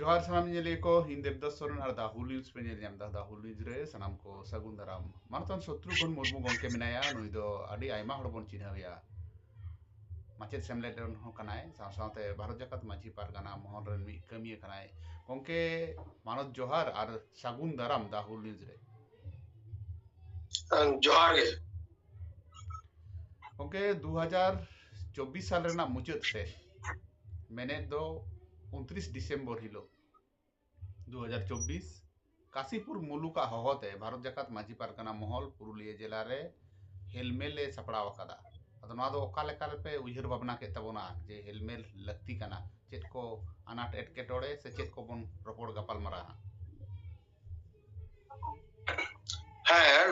जोहार सामको हिंदे दसोरन हर दाहुल न्यूज़ पे दाह न्यूज़ रे सामान को सगुन दाराम मानतन शत्रुघन मुर्मू गमे मेयन चिन्हे माचे सेमलेटे भारत जकत माझी पारगाना महल कमिया गमे मानत जोहार और सगुन दाराम दाहुल न्यूज़ रे जोहार गमे दो हज़ार चौबीस साल मुचाद से मेने उनतीस डिसेम्बर हिल दो हज़ार चौबीस। काशीपुर मूलुक हहते भारत जकत माजी पारखाना महल, पुरुलिया ज़िले में हेलमेल सापड़ा अदालेपे उहर भावना केबना जे हेलमेल लाती चेक को अनाट एटके से चेक को बन रोपड़ गपालमार हाँ, हाँ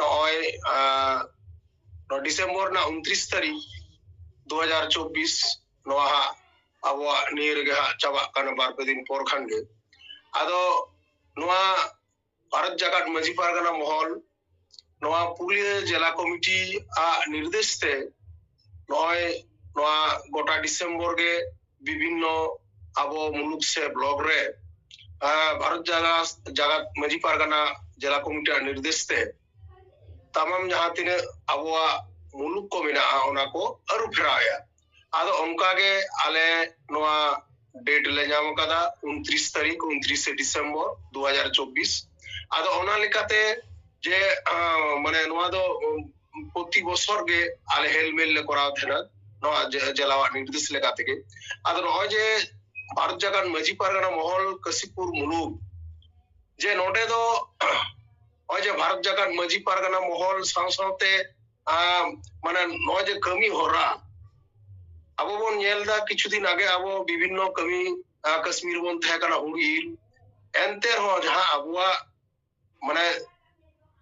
डिसेम्बर उनतीस तारीख, दो हज़ार चौबीस ᱟᱵᱚᱣᱟᱜ ᱱᱤᱭᱟᱹ ᱨᱮᱜᱮ ᱦᱟᱸᱜ ᱪᱟᱵᱟᱜ ᱠᱟᱱᱟ ᱵᱟᱨ ᱯᱮ ᱫᱤᱱ ᱯᱚᱨ ᱠᱷᱟᱱ ᱜᱮ ᱟᱫᱚ ᱱᱚᱣᱟ ᱵᱷᱟᱨᱚᱛ ᱡᱟᱠᱟᱛ ᱢᱟᱹᱡᱷᱤ ᱯᱟᱨᱜᱟᱱᱟ ᱢᱚᱦᱚᱞ ᱱᱚᱣᱟ ᱯᱩᱨᱩᱞᱤᱭᱟᱹ ᱡᱮᱞᱟ ᱠᱚᱢᱤᱴᱤ ᱟᱜ ᱱᱤর্দেশ ᱛᱮ ᱱᱚᱜᱼᱚᱭ ᱱᱚᱣᱟ ᱜᱚᱴᱟ ডিসেম্বর ᱜᱮ বিভিন্ন আবো মুলুক সে ব্লক রে ভারত জাগা জাগাত মাঝি পারগানা জেলা কমিটির নির্দেশ তে তামাম জাহাতিনে আবো মুলুক কো মেনা ওনা কো আরু ফেরায়া ᱟᱫᱚ ᱚᱱᱠᱟᱜᱮ ᱟᱞᱮ ᱱᱚᱣᱟ ᱰᱮᱴ ᱞᱮ ᱧᱟᱢ ᱟᱠᱟᱫᱟ ᱩᱱᱛᱨᱤᱥ ᱛᱟᱹᱨᱤᱠᱷ ᱩᱱᱛᱨᱤᱥᱮ ᱰᱤᱥᱮᱢᱵᱚᱨ ᱫᱩ ᱦᱟᱡᱟᱨ ᱪᱚᱵᱵᱤᱥ ᱟᱫᱚ ᱚᱱᱟ ᱞᱮᱠᱟᱛᱮ ᱡᱮ ᱢᱟᱱᱮ ᱱᱚᱣᱟ ᱫᱚ ᱯᱨᱚᱛᱤ ᱵᱚছর ᱜᱮ ᱟᱞᱮ ᱦᱮᱞᱢᱮᱞ ᱞᱮ ᱠᱚᱨᱟᱣ ᱛᱟᱦᱮᱱᱟ ᱱᱚᱣᱟ ᱡᱮᱞᱟᱣᱟᱜ ᱱᱤᱨᱫᱮᱥ ᱞᱮᱠᱟ ᱛᱮᱜᱮ ᱟᱫᱚ ᱱᱚᱜᱼᱚᱭ ᱡᱮ ᱵᱷᱟᱨᱚᱛ ᱡᱟᱠᱟᱛ ᱢᱟᱹᱡᱷᱤ ᱯᱟᱨᱜᱟᱱᱟ ᱢᱚᱦᱚᱞ ᱠᱟᱥᱤᱯᱩᱨ ᱢᱩᱞᱩᱜ ᱡᱮ ᱱᱚᱰᱮ ᱫᱚ ᱱᱚᱜᱼᱚᱭ ᱡᱮ ᱵᱷᱟᱨᱚᱛ ᱡᱟᱠᱟᱛ ᱢᱟᱹᱡᱷᱤ ᱯᱟᱨᱜᱟᱱᱟ ᱢᱚᱦᱚᱞ ᱥᱟᱶ ᱥᱟᱶᱛᱮ ᱢᱟᱱᱮ ᱱᱚᱜᱼᱚᱭ ᱡᱮ ᱠᱟᱹᱢᱤ ᱦᱚᱨᱟ ᱟᱵᱚ ᱵᱚᱱ ᱧᱮᱞ ᱫᱟ ᱠᱤᱪᱷᱩ ᱫᱤᱱ ᱟᱜᱮ ᱟᱵᱚ ᱵᱤᱵᱷᱤᱱᱱᱚ ᱠᱟᱹᱢᱤ ᱠᱟᱥᱢᱤᱨ ᱵᱚᱱ ᱛᱟᱦᱮᱸ ᱠᱟᱱᱟ ᱦᱩᱲᱩ ᱤᱨ ᱮᱱᱛᱮ ᱨᱮᱦᱚᱸ ᱡᱟᱦᱟᱸ ᱟᱵᱚᱣᱟᱜ ᱢᱟᱱᱮ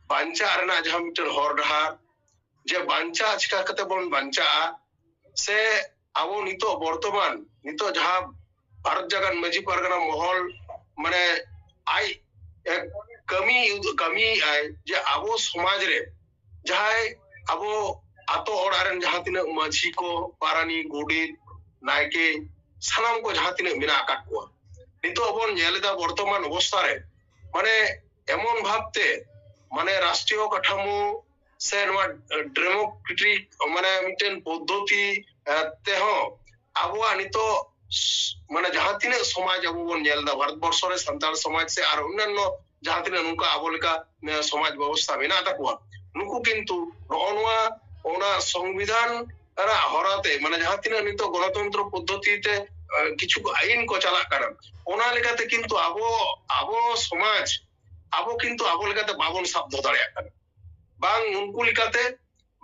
ᱵᱟᱧᱪᱟᱜ ᱨᱮᱱᱟᱜ ᱡᱟᱦᱟᱸ ᱢᱤᱫᱴᱮᱱ ᱦᱚᱨ ᱰᱟᱦᱟर ᱡᱮ ᱵᱟᱧᱪᱟᱜ ᱪᱤᱠᱟ ᱠᱟᱛᱮ ᱵᱚᱱ ᱵᱟᱧᱪᱟᱜᱼᱟ ᱥᱮ ᱟᱵᱚ ᱱᱤᱛᱚᱜ ᱵᱚᱨᱛᱚᱢᱟᱱ ᱱᱤᱛᱚᱜ ᱡᱟᱦᱟᱸ ᱵᱷᱟᱨᱚᱛ ᱡᱟᱜᱟᱱ ᱢᱟᱹᱡᱷᱤ ᱯᱟᱨᱜᱟᱱᱟ ᱢᱚᱦᱚᱞ ᱢᱟᱱᱮ ᱟᱡ ᱠᱟᱹᱢᱤ ᱠᱟᱹᱢᱤᱭᱮᱜ ᱟᱭ ᱡᱮ ᱟᱵᱚ ᱥᱚᱢᱟᱡ ᱨᱮ ᱡᱟᱦᱟᱸᱭ ᱟᱵᱚ ᱟᱛᱳ ᱚᱲᱟᱜ ᱨᱮᱱ ᱡᱟᱦᱟᱸ ᱛᱤᱱᱟᱹᱜ ᱢᱟᱹᱡᱷᱤ ᱠᱚ ᱯᱟᱨᱟᱱᱤ ᱜᱚᱰᱮᱛ ᱱᱟᱭᱠᱮ ᱥᱟᱱᱟᱢ ᱠᱚ ᱡᱟᱦᱟᱸ ᱛᱤᱱᱟᱹᱜ ᱢᱮᱱᱟᱜ ᱟᱠᱟᱫ ᱠᱚᱣᱟ ᱱᱤᱛᱚᱜ ᱵᱚᱱ ᱧᱮᱞ ᱮᱫᱟ ᱵᱚᱨᱛᱚᱢᱟᱱ ᱚᱵᱚᱥᱛᱷᱟ ᱨᱮ ᱢᱟᱱᱮ ᱮᱢᱚᱱ ᱵᱷᱟᱵᱛᱮ ᱢᱟᱱᱮ ᱨᱟᱥᱴᱨᱤᱭᱚ ᱠᱟঠামো ᱥᱮ ᱱᱚᱣᱟ ডেমোক্রেটিক ᱢᱟᱱᱮ ᱢᱤᱫᱴᱮᱱ ᱯᱚᱫᱽᱫᱷᱚᱛᱤ ᱛᱮᱦᱚᱸ ᱟᱵᱚᱣᱟᱜ ᱱᱤᱛᱚᱜ ᱢᱟᱱᱮ ᱡᱟᱦᱟᱸ ᱛᱤᱱᱟᱹᱜ ᱥᱚᱢᱟᱡᱽ ᱟᱵᱚ ᱵᱚᱱ ᱧᱮᱞᱫᱟ ᱮᱫᱟ ᱵᱷᱟᱨᱚᱛᱵᱚᱨᱥᱚ ᱨᱮ ᱥᱟᱱᱛᱟᱲ ᱥᱚᱢᱟᱡᱽ ᱥᱮ ᱟᱨ অন্যান্য ᱡᱟᱦᱟᱸ ᱛᱤᱱᱟᱹᱜ ᱱᱚᱝᱠᱟ ᱟᱵᱚ ᱞᱮᱠᱟ ᱥᱚᱢᱟᱡᱽ ᱵᱮᱵᱚᱥᱛᱷᱟ ᱢᱮᱱᱟᱜ ᱛᱟᱠᱚᱣᱟ ᱱᱩᱠᱩ ᱠᱤᱱᱛᱩ ᱱᱚᱜᱼᱚ ᱱᱚᱣᱟ ওনার সংবিধান তারা হরাতে ᱢᱟᱱᱮ ᱡᱟᱦᱟᱸ ᱛᱤᱱᱟᱹᱜ ᱱᱤᱛᱚᱜ ᱜᱚᱱᱚᱛᱚᱱᱛᱨᱚ ᱯᱚᱫᱽᱫᱷᱚᱛᱤᱛᱮ ᱠᱤᱪᱷᱩ ᱟᱹᱭᱤᱱ ᱠᱚ ᱪᱟᱞᱟᱜ ᱠᱟᱱᱟ ᱚᱱᱟ ᱞᱮᱠᱟᱛᱮ ᱠᱤᱱᱛᱩ ᱟᱵᱚ ᱟᱵᱚ ᱥᱚᱢᱟᱡᱽ ᱟᱵᱚ ᱠᱤᱱᱛᱩ ᱟᱵᱚ ᱞᱮᱠᱟᱛᱮ ᱵᱟᱵᱚᱱ ᱥᱟᱵ ᱫᱚᱦᱚ ᱫᱟᱲᱮᱭᱟᱜ ᱠᱟᱱᱟ ᱵᱟᱝ ᱩᱱᱠᱩ ᱞᱮᱠᱟᱛᱮ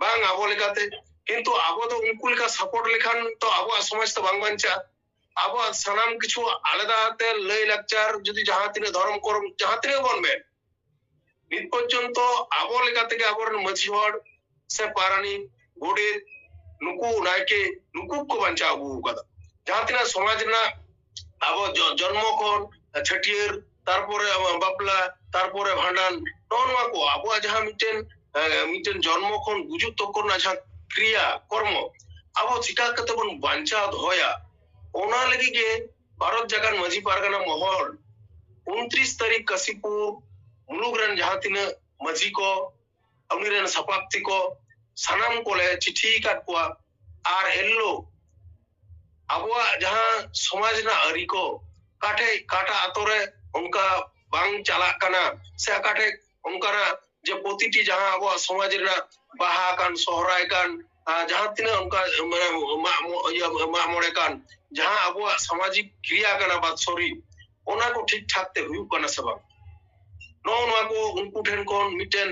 ᱵᱟᱝ ᱟᱵᱚ ᱞᱮᱠᱟᱛᱮ ᱠᱤᱱᱛᱩ ᱟᱵᱚ ᱫᱚ ᱩᱱᱠᱩ ᱞᱮᱠᱟ ᱥᱟᱯᱳর্ᱴ ᱞᱮᱠᱷᱟᱱ ᱛᱚ ᱟᱵᱚᱣᱟᱜ ᱥᱚᱢᱟᱡᱽ ᱫᱚ ᱵᱟᱝ ᱵᱟᱧᱪᱟᱜᱼᱟ ᱟᱵᱚᱣᱟᱜ ᱥᱟᱱᱟᱢ ᱠᱤᱪᱷᱩ ᱟᱞᱟদাতে ᱞᱟᱹᱭ ᱞᱟᱠᱪᱟর যদি ᱡᱟᱦᱟᱸ ᱛᱤᱱᱟᱹᱜ ᱫᱷᱚᱨᱚᱢ ᱠᱚᱨᱚᱢ ᱡᱟᱦᱟᱸ ᱛᱤᱱᱟᱹᱜ ᱵᱚᱱ ᱢᱮᱱ ᱱᱤᱛ পর্যন্ত ᱟᱵᱚ ᱞᱮᱠᱟ থেকে আᱵᱚᱨᱮᱱ ᱢᱟᱺᱡᱷᱤ ᱦᱚᱲ పారని గూడే నుకు నాయకే నుకుక్కు వంచావు కదా যাহাতে না সমাজের না আবার জন্মক্ষণ ছটিয়ের তারপরে বাপলা তারপরে ভান্ডান নয় কো আবহাওয়া যাহা মিটেন মিটেন জন্মক্ষণ বুঝুক তখন না যাহা ক্রিয়া কর্ম আবো চিকা কাতে বন বাঞ্চা ধয়া ওনা লাগি গে ভারত জাগান মাঝি পারগানা মহল উনত্রিশ তারিখ কাশিপুর মুলুগরান যাহা তিন মাঝি ক অমিরেন সাপাপ্তি ক ᱥᱟᱱᱟᱢ ᱠᱚᱞᱮ ᱪᱤᱴᱷᱤ ᱟᱠᱟᱫ ᱠᱚᱣᱟ ᱟᱨ ᱮᱱᱞᱳ ᱟᱵᱚᱣᱟᱜ ᱡᱟᱦᱟᱸ ᱥᱚᱢᱟᱡᱽ ᱨᱮᱱᱟᱜ ᱟᱹᱨᱤ ᱠᱚ ᱚᱠᱟᱴᱷᱮᱡ ᱚᱠᱟᱴᱟᱜ ᱟᱛᱳ ᱨᱮ ᱚᱱᱠᱟ ᱵᱟᱝ ᱪᱟᱞᱟᱜ ᱠᱟᱱᱟ ᱥᱮ ᱚᱠᱟᱴᱷᱮᱡ ᱚᱱᱠᱟᱱᱟᱜ ᱡᱮ ᱯᱨᱚᱛᱤᱴᱤ ᱡᱟᱦᱟᱸ ᱟᱵᱚᱣᱟᱜ ᱥᱚᱢᱟᱡᱽ ᱨᱮᱱᱟᱜ ᱵᱟᱦᱟ ᱠᱟᱱ ᱥᱚᱦᱨᱟᱭ ᱠᱟᱱ ᱡᱟᱦᱟᱸ ᱛᱤᱱᱟᱹᱜ ᱚᱱᱠᱟ ᱢᱟᱱᱮ ᱢᱟᱜ ᱢᱚᱬᱮ ᱠᱟᱱ ᱡᱟᱦᱟᱸ ᱟᱵᱚᱣᱟᱜ ᱥᱟᱢᱟᱡᱤᱠ ᱠᱨᱤᱭᱟ ᱠᱟᱱᱟ ᱵᱟᱛᱥᱚᱨᱤ ᱚᱱᱟ ᱠᱚ ᱴᱷᱤᱠ ᱴᱷᱟᱠ ᱛᱮ ᱦᱩᱭᱩᱜ ᱠᱟᱱᱟ ᱥᱮ ᱵᱟᱝ ᱱᱚᱜᱼᱚ ᱱᱚᱣᱟ ᱠᱚ ᱩᱱᱠᱩ ᱴᱷᱮᱱ ᱠᱷᱚᱱ ᱢᱤᱫᱴᱮᱱ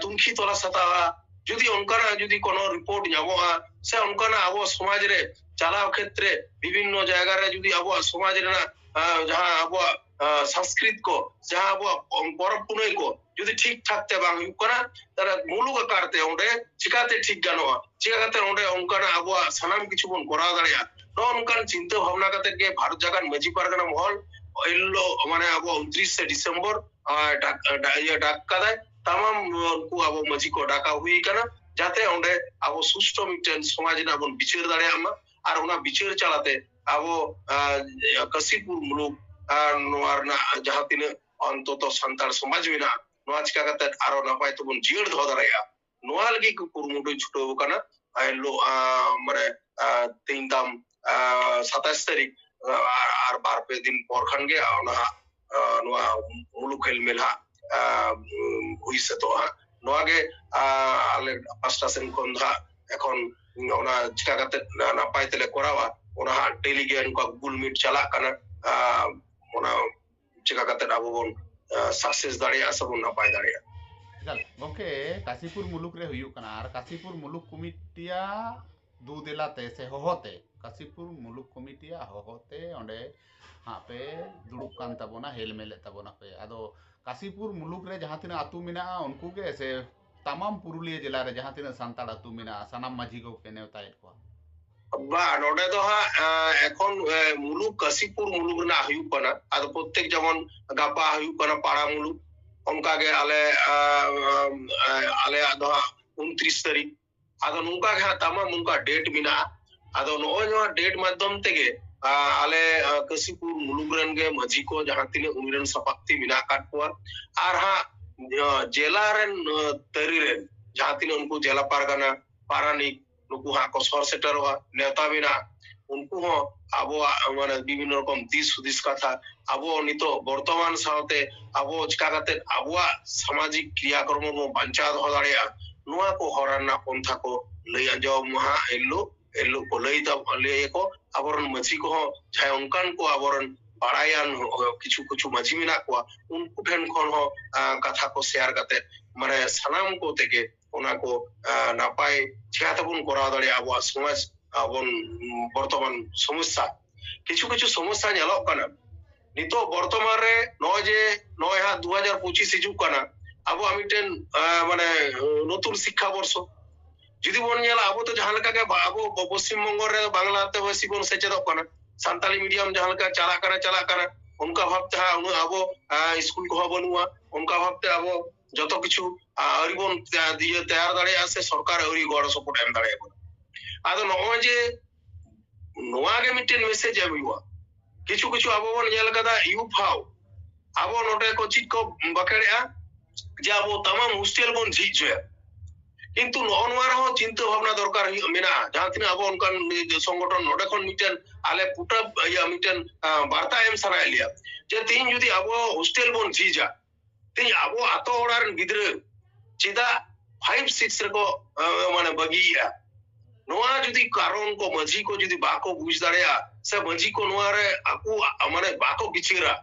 ᱛᱩᱱᱠᱷᱤ ᱛᱚᱞᱟᱥ ᱦᱟᱛᱟᱣᱟ ᱡᱩᱫᱤ ᱚᱱᱠᱟᱱᱟᱜ ᱡᱩᱫᱤ ᱠᱳᱱᱳ ᱨᱤᱯᱳᱨᱴ ᱧᱟᱢᱚᱜᱼᱟ ᱥᱮ ᱚᱱᱠᱟᱱᱟᱜ ᱟᱵᱚ ᱥᱚᱢᱟᱡᱽ ᱨᱮ ᱪᱟᱞᱟᱣ ᱠᱷᱮᱛᱨᱮ ᱵᱤᱵᱷᱤᱱᱱᱚ ᱡᱟᱭᱜᱟ ᱨᱮ ᱡᱩᱫᱤ ᱟᱵᱚᱣᱟᱜ ᱥᱚᱢᱟᱡᱽ ᱨᱮᱱᱟᱜ ᱡᱟᱦᱟᱸ ᱟᱵᱚᱣᱟᱜ সংস্কৃত কো যাহা আবো পরব পুনই কো যদি ঠিক থাকতে বাং হুᱭᱩᱜ ᱠᱟᱱᱟ তারা মূলক আকারতে ᱚᱸᱰᱮ ᱪᱤᱠᱟᱛᱮ ᱴᱷᱤᱠ ᱜᱟᱱᱚᱜᱼᱟ ᱪᱤᱠᱟᱛᱮ ᱚᱸᱰᱮ ᱚᱱᱠᱟᱱᱟᱜ ᱟᱵᱚᱣᱟᱜ ᱥᱟᱱᱟᱢ ᱠᱤᱪᱷᱩ ᱵᱚᱱ ᱠᱚᱨᱟᱣ ᱫᱟᱲᱮᱭᱟᱜᱼᱟ ᱱᱚᱜᱼᱚ ᱱᱚᱝᱠᱟᱱ ᱪᱤᱱᱛᱟᱹ ᱵᱷᱟᱵᱱᱟ ᱠᱟᱛᱮ ᱜᱮ ᱵᱷᱟᱨᱚᱛ ᱡᱟᱠᱟᱱ ᱢᱟᱹᱡᱷᱤ ᱯᱟᱨᱜᱟᱱᱟ ᱢᱚᱦᱚᱞ ᱮᱞ ᱢᱟᱱᱮ ᱟᱵᱚ 29 ᱰᱤᱥᱮᱢᱵᱚᱨ ᱰᱟᱠ ᱠᱟᱫᱟᱭ તમામ કુ આવો મજીકો ડાકા હુઈ કના જાતે ઓંડે આવો સુષ્ટો મિટન સમાજ ના બોન બિચેર દાડે આમાં আর ওনা বিচার চালাতে আবো কাশিপুর মুলুক নোয়ার না যাহা তিনে অন্তত সান্তাল সমাজ মিনা নোয়াজ কাকাতে আরও নাপায় তবন জিয়ার ধর দাঁড়ায়া নোয়া লাগি কুরমুটু ছুটো কানা লো মানে তিন দাম সাতাশ তারিখ আর বার পে দিন পর খান গে নোয়া মুলুক হেল মেলা হুইসেতোহা ᱱᱚᱣᱟᱜᱮ ᱟᱞᱮ ᱯᱟᱥᱴᱟ ᱥᱮᱱ ᱠᱷᱚᱱ ᱫᱚ ᱮᱠᱷᱚᱱ ᱚᱱᱟ ᱪᱤᱠᱟ ᱠᱟᱛᱮ ᱱᱟᱯᱟᱭ ᱛᱮᱞᱮ ᱠᱚᱨᱟᱣᱟ ᱚᱱᱟ ᱦᱟᱸᱜ ᱰᱮᱞᱤ ᱜᱮ ᱱᱚᱝᱠᱟ ᱜᱩᱞ ᱢᱤᱴ ᱪᱟᱞᱟᱜ ᱠᱟᱱᱟ ᱚᱱᱟ ᱪᱤᱠᱟ ᱠᱟᱛᱮ ᱟᱵᱚ ᱵᱚᱱ ᱥᱟᱠᱥᱮᱥ ᱫᱟᱲᱮᱭᱟᱜᱼᱟ ᱥᱮ ᱵᱚᱱ ᱱᱟᱯᱟᱭ ᱫᱟᱲᱮᱭᱟᱜᱼᱟ ᱜᱚᱝᱠᱮ ᱠᱟᱥᱤᱯᱩᱨ ᱢᱩᱞᱩᱠ ᱨᱮ ᱦᱩᱭᱩᱜ ᱠᱟᱱᱟ ᱟᱨ ᱠᱟᱥᱤᱯᱩᱨ ᱢᱩᱞᱩᱠ ᱠᱚᱢᱤᱴᱤᱭᱟ ᱫᱩ ᱫᱮᱞᱟᱛᱮ ᱥᱮ ᱦᱚᱦᱚᱛᱮ ᱠᱟᱥᱤᱯᱩᱨ ᱢᱩᱞᱩᱠ ᱠᱚᱢᱤᱴᱤᱭᱟ ᱦᱚᱦᱚᱛᱮ ᱚᱸᱰᱮ ᱦᱟᱸᱯᱮ ᱫᱩᱲᱩᱵ ᱠᱟᱱ ᱛᱟᱵᱚᱱᱟ ᱦᱮᱞᱢᱮᱞᱮᱫ ᱛᱟᱵᱚᱱᱟ ᱯᱮ ᱟᱫᱚ काशीपुर मुलुक जहाँ आतु मे उनको से तमाम पुरुलिया जिला रे जहाँ तीन सानतल आतु मे सामान माझी को नेवताय को बा, नोडे तो हाँ, मुलुक, काशीपुर मुलुक प्रत्येक तो जवन गापा पारा मुलुक, उनका के आले आले आदो तो हाँ, तारीख आदो तो नुका हाँ, तमाम उनका डेट मिना आदो नोयो डेट माध्यम ते ᱟᱞᱮ ᱠᱟᱹᱥᱤᱯᱩᱨ ᱢᱩᱞᱩᱜ ᱨᱮᱱ ᱜᱮ ᱢᱟᱹᱡᱷᱤ ᱠᱚ ᱡᱟᱦᱟᱸ ᱛᱤᱱᱟᱹᱜ ᱩᱱᱤ ᱨᱮᱱ ᱥᱟᱯᱟᱠᱛᱤ ᱢᱮᱱᱟᱜ ᱟᱠᱟᱫ ᱠᱚᱣᱟ ᱟᱨ ᱦᱟᱸᱜ ᱡᱮᱞᱟ ᱨᱮᱱ ᱛᱟᱹᱨᱤ ᱨᱮᱱ ᱡᱟᱦᱟᱸ ᱛᱤᱱᱟᱹᱜ ᱩᱱᱠᱩ ᱡᱮᱞᱟ ᱯᱟᱨᱜᱟᱱᱟ ᱯᱟᱨᱟᱱᱤᱠ ᱱᱩᱠᱩ ᱦᱟᱸᱜ ᱠᱚ ᱥᱚᱨ ᱥᱮᱴᱮᱨᱚᱜᱼᱟ ᱱᱮᱣᱛᱟ ᱢᱮᱱᱟᱜᱼᱟ उनको अब मैं विभिन्न रकम दिस हूदिस कथा अब नित बर्तमान साथ अब चिकाते अब सामाजिक क्रियाकर्म बचाव दो दाड़ा को हराना पंथा को लै आजमा इल्लू লইতা লইয়েকো আবরণ মাঝি কহ ঝাই অঙ্কান কো আবরণ ᱵᱟᱲᱟᱭᱟᱱ কিছু কিছু মাঝি মেᱱᱟᱜ ᱠᱚᱣᱟ ᱩᱱᱠᱩ ᱴᱷᱮᱱ ᱠᱷᱚᱱ ᱦᱚᱸ ᱠᱟᱛᱷᱟ ᱠᱚ ᱥᱮᱭᱟᱨ ᱠᱟᱛᱮ ᱢᱟᱱᱮ ᱥᱟᱱᱟᱢ ᱠᱚ ᱛᱮᱜᱮ ᱚᱱᱟ ᱠᱚ ᱱᱟᱯᱟᱭ ᱪᱮᱠᱟᱛᱮᱵᱚᱱ ᱠᱚᱨᱟᱣ ᱫᱟᱲᱮᱭᱟᱜᱼᱟ ᱟᱵᱚᱣᱟᱜ ᱥᱚᱢᱟᱡᱽ ᱟᱵᱚᱱ ᱵᱚᱨᱛᱚᱢᱟᱱ ᱥᱚᱢᱚᱥᱥᱟ কিছু কিছু সমস্যা ᱧᱮᱞᱚᱜ ᱠᱟᱱᱟ ᱱᱤᱛᱚᱜ ᱵᱚᱨᱛᱚᱢᱟᱱ ᱨᱮ ᱱᱚᱜᱼᱚᱭ ᱡᱮ ᱱᱚᱜᱼᱚᱭ ᱦᱟᱸᱜ ᱫᱩ ᱦᱟᱡᱟᱨ ᱯᱚᱸᱪᱤᱥ ᱦᱤᱡᱩᱜ ᱠᱟᱱᱟ ᱟᱵᱚᱣᱟᱜ ᱢᱤᱫᱴᱮᱱ ᱢᱟᱱᱮ ᱱᱚᱛᱩᱱ ᱥᱤক্ষᱟ ᱵᱚᱨᱥᱚ ᱡᱩᱫᱤ ᱵᱚᱱ ᱧᱮᱞᱟ ᱟᱵᱚ ᱫᱚ ᱡᱟᱦᱟᱸ ᱞᱮᱠᱟ ᱜᱮ ᱟᱵᱚ ᱯᱚᱥᱪᱤᱢ ᱵᱚᱝᱜᱚ ᱨᱮ ᱵᱟᱝᱞᱟ ᱛᱮ ᱵᱮᱥᱤ ᱵᱚᱱ ᱥᱮᱪᱮᱫᱚᱜ ᱠᱟᱱᱟ ᱥᱟᱱᱛᱟᱞᱤ ᱢᱤᱰᱤᱭᱟᱢ ᱡᱟᱦᱟᱸ ᱞᱮᱠᱟ ᱪᱟᱞᱟᱜ ᱠᱟᱱᱟ ᱪᱟᱞᱟᱜ ᱠᱟᱱᱟ ᱚᱱᱠᱟ ᱵᱷᱟᱵᱛᱮ ᱩᱱᱟᱹᱜ ᱟᱵᱚ ᱥᱠᱩᱞ ᱠᱚᱦᱚᱸ ᱵᱟᱹᱱᱩᱜᱼᱟ ᱚᱱᱠᱟ ᱵᱷᱟᱵᱛᱮ ᱟᱵᱚ ᱡᱚᱛᱚ ᱠᱤᱪᱷᱩ ᱟᱹᱣᱨᱤ ᱵᱚᱱ ᱛᱮᱭᱟᱨ ᱫᱟᱲᱮᱭᱟᱜᱼᱟ ᱥᱮ ᱥᱚᱨᱠᱟᱨ ᱟᱹᱣᱨᱤ ᱜᱚᱲᱚ ᱥᱚᱯᱚᱦᱚᱫ ᱮᱢ ᱫᱟᱲᱮᱭᱟᱵᱚᱱᱟ ᱟᱫᱚ ᱱᱚᱜᱼᱚᱭ ᱡᱮ ᱱᱚᱣᱟ ᱜᱮ ᱢᱤᱫᱴᱮᱱ ᱢᱮᱥᱮᱡᱽ ᱮᱢ ᱦᱩᱭᱩᱜᱼᱟ ᱠᱤᱪᱷᱩ ᱠᱤᱪᱷᱩ ᱟᱵᱚ ᱵᱚᱱ ᱧᱮᱞ ᱟᱠᱟᱫᱟ ᱤᱭᱩᱯᱷᱟᱣ ᱟᱵᱚ ᱱᱚᱰᱮ ᱠᱚ ᱪᱮᱫ ᱠᱚ ᱵᱟᱠᱷᱮᱲᱮᱜᱼᱟ ᱡᱮ ᱟᱵᱚ ᱛᱟᱢᱟᱢ ᱦᱳᱥᱴᱮᱞ ᱵᱚᱱ ᱡᱷᱤᱡ ᱦᱚᱪᱚᱭᱟ ᱠᱤᱱᱛᱩ ᱱᱚᱜᱼᱚ ᱱᱚᱣᱟ ᱨᱮᱦᱚᱸ ᱪᱤᱱᱛᱟᱹ ᱵᱷᱟᱵᱱᱟ ᱫᱚᱨᱠᱟᱨ ᱦᱩᱭᱩᱜ ᱢᱮᱱᱟᱜᱼᱟ ᱡᱟᱦᱟᱸ ᱛᱤᱱᱟᱹᱜ ᱟᱵᱚ ᱚᱱᱠᱟᱱ ᱥᱚᱝᱜᱚᱴᱷᱚᱱ ᱱᱚᱰᱮ ᱠᱷᱚᱱ ᱢᱤᱫᱴᱮᱱ ᱟᱞᱮ ᱯᱩᱴᱟᱹ ᱤᱭᱟᱹ ᱢᱤᱫᱴᱮᱱ ᱵᱟᱨᱛᱟ ᱮᱢ ᱥᱟᱱᱟᱭᱮᱫ ᱞᱮᱭᱟ ᱡᱮ ᱛᱤᱦᱤᱧ ᱡᱩᱫᱤ ᱟᱵᱚ ᱦᱳᱥᱴᱮᱞ ᱵᱚᱱ ᱡᱷᱤᱡᱟ ᱛᱤᱦᱤᱧ ᱟᱵᱚ ᱟᱛᱳ ᱚᱲᱟᱜ ᱨᱮᱱ ᱜᱤᱫᱽᱨᱟᱹ ᱪᱮᱫᱟᱜ ᱯᱷᱟᱭᱤᱵ ᱥᱤᱠᱥ ᱨᱮᱠᱚ ᱢᱟᱱᱮ ᱵᱟᱹᱜᱤᱭᱮᱜᱼᱟ ᱱᱚᱣᱟ ᱡᱩᱫᱤ ᱠᱟᱨᱚᱱ ᱠᱚ ᱢᱟᱹᱡᱷᱤ ᱠᱚ ᱡᱩᱫᱤ ᱵᱟᱠᱚ ᱵᱩᱡ ᱫᱟᱲᱮᱭᱟᱜᱼᱟ ᱥᱮ ᱢᱟᱹᱡᱷᱤ ᱠᱚ ᱱᱚᱣᱟ ᱨᱮ ᱟᱠᱚ ᱢᱟᱱᱮ ᱵᱟᱠᱚ ᱵᱤᱪᱟᱹᱨᱟ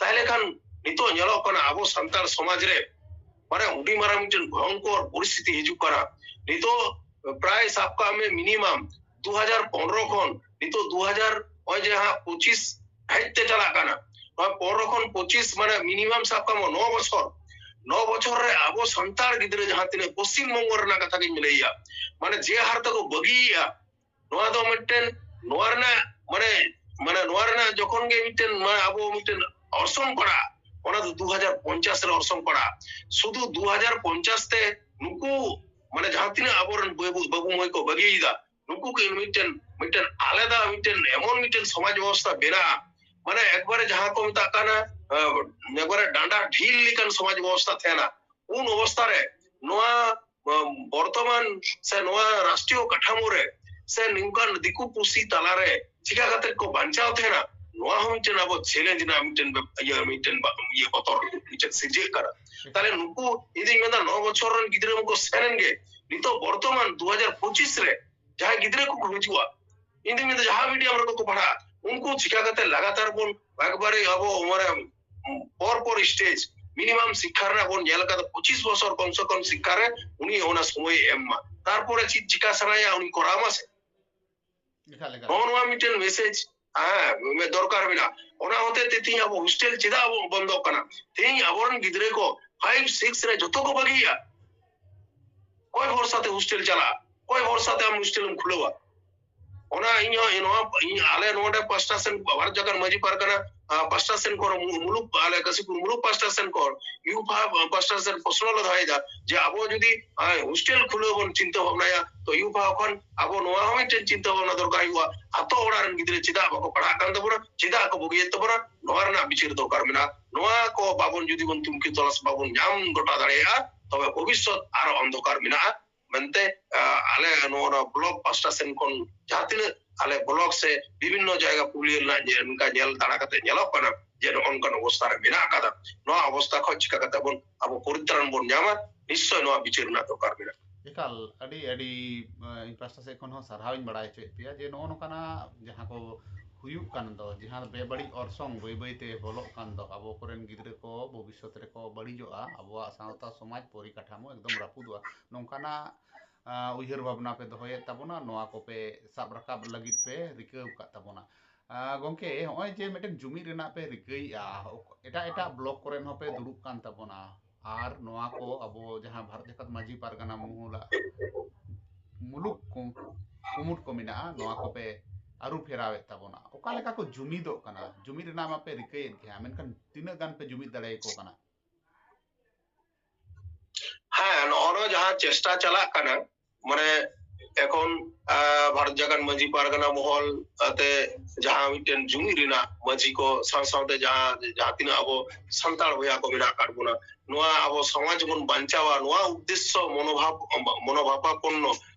ᱛᱟᱦᱞᱮ ᱠᱷᱟᱱ ᱱᱤᱛᱚᱜ ᱧᱮᱞᱚᱜ ᱠᱟᱱᱟ ᱟᱵᱚ ᱥᱟᱱᱛᱟᱲ ᱥᱚᱢᱟᱡᱽ ᱨᱮ মানে මර মিটেন ভয়ঙ্কর পরিস্থিতি হিজু করা। নিত প্রায় সাবকা আমি মিনিমাম দু হাজার পনেরো খন, নিত দু হাজার ওই যে হ্যাঁ পঁচিশ হাইতে চালা কানা পনেরো খন, পঁচিশ মানে মিনিমাম সাবকা ন বছর। ন বছর রে আবো সন্তান গিদ্রে যাহা তিনি পশ্চিমবঙ্গ রে কথা কি মিলাইয়া। মানে যে হার তাকে বগি নোয়া দো মিটেন, নোয়ার মানে মানে নোয়ার যখন গে মিটেন মানে আবো মিটেন অর্শন করা। ᱚᱱᱟ ᱫᱚ দু হাজার পঞ্চাশ রে অর্সন পড়া শুধু দু হাজার পঞ্চাশ তে নুকু মানে ᱡᱟᱦᱟᱸ ᱛᱤᱱᱟᱹᱜ ᱟᱵᱚᱨᱮᱱ ᱵᱟᱹᱵᱩ ᱵᱟᱹᱵᱩ ᱢᱟᱹᱭ ᱠᱚ ᱵᱟᱹᱜᱤᱭᱮᱫᱟ ᱱᱩᱠᱩ ᱠᱚ ᱢᱤᱫᱴᱮᱱ ᱢᱤᱫᱴᱮᱱ ᱟᱞᱟᱫᱟ ᱢᱤᱫᱴᱮᱱ ᱮᱢᱚᱱ ᱢᱤᱫᱴᱮᱱ ᱥᱚᱢᱟᱡ ᱵᱮᱵᱚᱥᱛᱷᱟ ᱵᱮᱱᱟᱜᱼᱟ মানে একবারে যাহা কো মেতাগ কানা একবারে ডান্ডা ঢিল লিকান সমাজ ব্যবস্থা থেনা উন অবস্থারে নোয়া বর্তমান সে নোয়া রাষ্ট্রীয় কাঠামো 노아하면 전하고 젤렌지나 밑엔 야 밑엔 이 버터 밑에 세제 가라 তাহলে নুকু ইদি মেদা ন বছরন গিদরে মুকো সেনেন গে নিতো বর্তমান 2025 রে যাহা গিদরে কো ঘুজুয়া ইদি মেদা যাহা ভিডি আমরা কো পড়া উনকো শিক্ষাগতে লাগাতার বল একবারে হব ওমরে পর পর স্টেজ মিনিমাম শিক্ষার না কোন জেলা কাতে 25 বছর কমসে কম শিক্ষারে উনি ওনা সময় এমমা তারপরে চিকিৎসা রায়া উনি করামাসে লেখা লেখা কোন মিটেন মেসেজ ᱦᱮᱸ ᱫᱚᱨᱠᱟর ᱢᱮᱱᱟᱜᱼᱟ ᱚᱱᱟ ᱦᱚᱛᱮᱛᱮ ᱛᱤᱦᱤᱧ ᱟᱵᱚ ᱦᱳᱥᱴᱮᱞ ᱪᱮᱫᱟᱜ ᱟᱵᱚ ᱵᱚᱱᱫᱚᱜ ᱠᱟᱱᱟ ᱛᱤᱦᱤᱧ ᱟᱵᱚᱨᱮᱱ ᱜᱤᱫᱽᱨᱟᱹ ᱠᱚ ᱯᱷᱟᱭᱤᱵ ᱥᱤᱠᱥ ᱨᱮ ᱡᱚᱛᱚ ᱠᱚ ᱵᱟᱹᱜᱤᱭᱟ ᱚᱠᱚᱭ ᱵᱷᱚᱨᱥᱟᱛᱮ ᱦᱳᱥᱴᱮᱞ ᱪᱟᱞᱟᱜᱼᱟ ᱚᱠᱚᱭ ᱵᱷᱚᱨᱥᱟᱛᱮ ᱟᱢ ᱦᱳᱥᱴᱮᱞᱮᱢ ᱠᱷᱩᱞᱟᱹᱣᱟ ᱚᱱᱟ ᱤᱧ ᱦᱚᱸ ᱱᱚᱣᱟ ᱤᱧ ᱟᱞᱮ ᱱᱚᱰᱮ ᱯᱟᱥᱴᱟ ᱥᱮᱱ ᱵᱷᱟᱨᱚᱛ ᱡᱟᱠᱟᱛ ᱢᱟᱹᱡᱷᱤ ᱯᱟᱨᱜᱟᱱᱟ ᱯᱟᱥᱴᱟ ᱥᱮᱱ ᱢᱩᱞᱩᱠ ᱟᱞᱮ ᱠᱟᱥᱤᱯᱩᱨ ᱢᱩᱞᱩᱠ ᱯᱟᱥᱴᱟ ᱥᱮᱱ ᱠᱚ ᱤᱭᱩᱯᱟ ᱯᱟᱥᱴᱟ ᱥᱮᱱ ᱯᱨᱚᱥᱱᱚ ᱞᱮ ᱫᱚᱦᱚᱭᱮᱫᱟ ᱡᱮ ᱟᱵᱚ ᱡᱩᱫᱤ ᱦᱳᱥᱴᱮᱞ ᱠᱷᱩᱞᱟᱹᱣ ᱵᱚᱱ ᱪᱤᱱᱛᱟᱹ ᱵᱷᱟᱵᱱᱟᱭᱟ ᱛᱚ ᱤᱭᱩ ᱤᱭᱩᱯᱟ ᱠᱷᱚᱱ ᱟᱵᱚ ᱱᱚᱣᱟ ᱦᱚᱸ ᱢᱤᱫᱴᱮᱱ ᱪᱤᱱᱛᱟᱹ ᱵᱷᱟᱵᱱᱟ ᱫᱚᱨᱠᱟᱨ ᱦᱩᱭᱩᱜᱼᱟ ᱟᱛᱳ ᱚᱲᱟᱜ ᱨᱮᱱ ᱜᱤᱫᱽᱨᱟᱹ ᱪᱮᱫᱟᱜ ᱵᱟᱠᱚ ᱯᱟᱲᱦᱟᱜ ᱠᱟᱱ ᱛᱟᱵᱚᱱᱟ ᱪᱮᱫᱟᱜ ᱠᱚ ᱵᱩᱜᱤᱭᱮᱫ ᱛᱟᱵᱚᱱᱟ ᱱᱚᱣᱟ ᱨᱮᱱᱟᱜ ᱵᱤᱪᱟᱹᱨ ᱫᱚᱨᱠᱟᱨ ᱢᱮᱱᱟᱜᱼᱟ ᱱᱚᱣᱟ ᱠᱚ ᱵᱟᱵᱚᱱ ᱡᱩᱫᱤ ᱵᱚᱱ ᱛᱩᱢᱠᱤ ᱛᱚᱞᱟᱥ ᱵᱟᱵᱚᱱ ᱧᱟᱢ ᱜᱚᱴᱟ ᱫᱟᱲᱮᱭᱟᱜᱼᱟ ᱛᱚᱵᱮ ᱵᱷᱚᱵᱤষ্যৎ আরও অন্ধকার ᱢᱮᱱᱟᱜᱼᱟ mente ale nuora blog pasta sen kon jaha tinag ale blog se bibinno jaga publi nka nyel dara kate nyelok kana je noon kan obostha re mena kada no obostha kho chika kata bon abo kuritran bon nyama निश्चय ᱱᱚᱣᱟ ᱵᱤᱪᱟᱹᱨ ᱨᱮᱱᱟᱜ ᱫᱚᱨᱠᱟᱨ ᱢᱮᱱᱟᱜᱼᱟ ᱮᱠᱟᱞ ᱟᱹᱰᱤ ᱟᱹᱰᱤ ᱤᱱ ᱯᱟᱥᱴᱟ ᱥᱮᱫ ᱠᱷᱚᱱ ᱦᱚᱸ ᱥᱟᱨᱦᱟᱣ ᱤᱧ ᱵᱟᱲᱟᱭ ᱦᱚᱪᱚᱭᱮᱫ ᱯᱮᱭᱟ ᱡᱮ ᱱᱚᱜᱼᱚ ᱱᱚᱝᱠᱟᱱᱟᱜ ᱡᱟᱦᱟᱸ ᱠᱚ ᱦᱩᱭᱩᱜ ᱠᱟᱱ ᱫᱚ ᱡᱟᱦᱟᱸ ᱵᱮᱵᱟᱹᱲᱤᱡ ᱚᱨᱥᱚᱝ ᱵᱟᱹᱭ ᱵᱟᱹᱭᱛᱮ ᱵᱚᱞᱚᱜ ᱠᱟᱱ ᱫᱚ ᱟᱵᱚ ᱠᱚᱨᱮᱱ ᱜᱤᱫᱽᱨᱟᱹ ᱠᱚ ᱵᱷᱚᱵᱤᱥᱥᱚᱛ ᱨᱮᱠᱚ ᱵᱟᱹᱲᱤᱡᱚᱜᱼᱟ ᱟᱵᱚᱣᱟᱜ ᱥᱟᱶᱛᱟ ᱥᱚᱢᱟᱡᱽ ᱯᱚᱨᱤᱠᱟᱴᱷᱟᱢᱳ ᱮᱠᱫᱚᱢ ᱨᱟᱹᱯᱩᱫᱚᱜᱼᱟ ᱱᱚᱝᱠᱟᱱᱟᱜ ᱩᱭᱦᱟᱹᱨ ᱵᱷᱟᱵᱽᱱᱟ ᱯᱮ ᱫᱚᱦᱚᱭᱮᱫ ᱛᱟᱵᱚᱱᱟ ᱱᱚᱣᱟ ᱠᱚᱯᱮ ᱥᱟᱵ ᱨᱟᱠᱟᱵ ᱞᱟᱹᱜᱤᱫ ᱯᱮ ᱨᱤᱠᱟᱹᱣ ᱟᱠᱟᱫ ᱛᱟᱵᱚᱱᱟ ᱜᱚᱝᱠᱮ ᱱᱚᱜᱼᱚᱭ ᱡᱮ ᱢᱤᱫᱴᱮᱱ ᱡᱩᱢᱤᱫ ᱨᱮᱱᱟᱜ ᱯᱮ ᱨᱤᱠᱟᱹᱭᱮᱫᱼᱟ ᱮᱴᱟᱜ ᱮᱴᱟᱜ ᱵᱞᱚᱠ ᱠᱚᱨᱮᱱ ᱦᱚᱸᱯᱮ ᱫᱩᱲᱩᱵ ᱠᱟᱱ ᱛᱟᱵᱚᱱᱟ ᱟᱨ ᱱᱚᱣᱟ ᱠᱚ ᱟᱵᱚ ᱡᱟᱦᱟᱸ ᱵᱷᱟᱨᱚᱛ ᱡᱟᱠᱟᱛ ᱢᱟᱺᱡᱷᱤ ᱯᱟᱨᱜᱟᱱᱟ ᱢᱩᱦᱩᱞᱟᱜ ᱢᱩᱞᱩᱠ ᱠᱩᱢᱩᱴ ᱠᱚ ᱢᱮᱱᱟᱜᱼᱟ ᱱᱚᱣᱟ ᱠᱚᱯᱮ ᱟᱹᱨᱩ ᱯᱷᱮᱨᱟᱣ ᱮᱫ ᱛᱟᱵᱚᱱᱟ ᱚᱠᱟ ᱞᱮᱠᱟ ᱠᱚ ᱡᱩᱢᱤᱫᱚᱜ ᱠᱟᱱᱟ ᱡᱩᱢᱤᱫ ᱨᱮᱱᱟᱜ ᱢᱟᱯᱮ ᱨᱤᱠᱟᱹᱭᱮᱫ ᱜᱮᱭᱟ ᱢᱮᱱᱠᱷᱟᱱ ᱛᱤᱱᱟᱹᱜ ᱜᱟᱱ ᱯᱮ ᱡᱩᱢᱤᱫ ᱫᱟᱲᱮᱭᱟᱠᱚ ᱠᱟᱱᱟ ᱦᱮᱸ ᱱᱚᱜᱼᱚ ᱡᱟᱦᱟᱸ ᱪᱮᱥᱴᱟ ᱪᱟᱞᱟᱜ ᱠᱟᱱᱟ ᱢᱟᱱᱮ ᱮᱠᱷᱚᱱ ᱵᱷᱟᱨᱚᱛ ᱡᱟᱠᱟᱱ ᱢᱟᱹᱡᱷᱤ ᱯᱟᱨᱜᱟᱱᱟ ᱢᱚᱦᱚᱞ ᱛᱮ ᱡᱟᱦᱟᱸ ᱢᱤᱫᱴᱮᱱ ᱡᱩᱢᱤᱫ ᱨᱮᱱᱟᱜ ᱢᱟᱹᱡᱷᱤ ᱠᱚ ᱥᱟᱶ ᱥᱟᱶᱛᱮ ᱡᱟᱦᱟᱸ ᱡᱟᱦᱟᱸ ᱛᱤᱱᱟᱹᱜ ᱟᱵᱚ ᱥᱟᱱᱛᱟᱲ ᱵᱚᱭᱦᱟ ᱠᱚ ᱢᱮᱱᱟᱜ ᱟᱠᱟᱫ ᱵᱚᱱᱟ ᱱᱚᱣᱟ ᱟᱵᱚ ᱥᱚᱢᱟᱡᱽ ᱵᱚᱱ ᱵᱟᱧᱪᱟᱣᱟ ᱱᱚᱣᱟ ᱩᱫᱽᱫᱮᱥᱥᱚ ᱢᱚᱱᱳᱵᱷᱟᱵ ᱢᱚᱱᱳᱵᱷᱟᱵᱟᱯᱚᱱᱱᱚ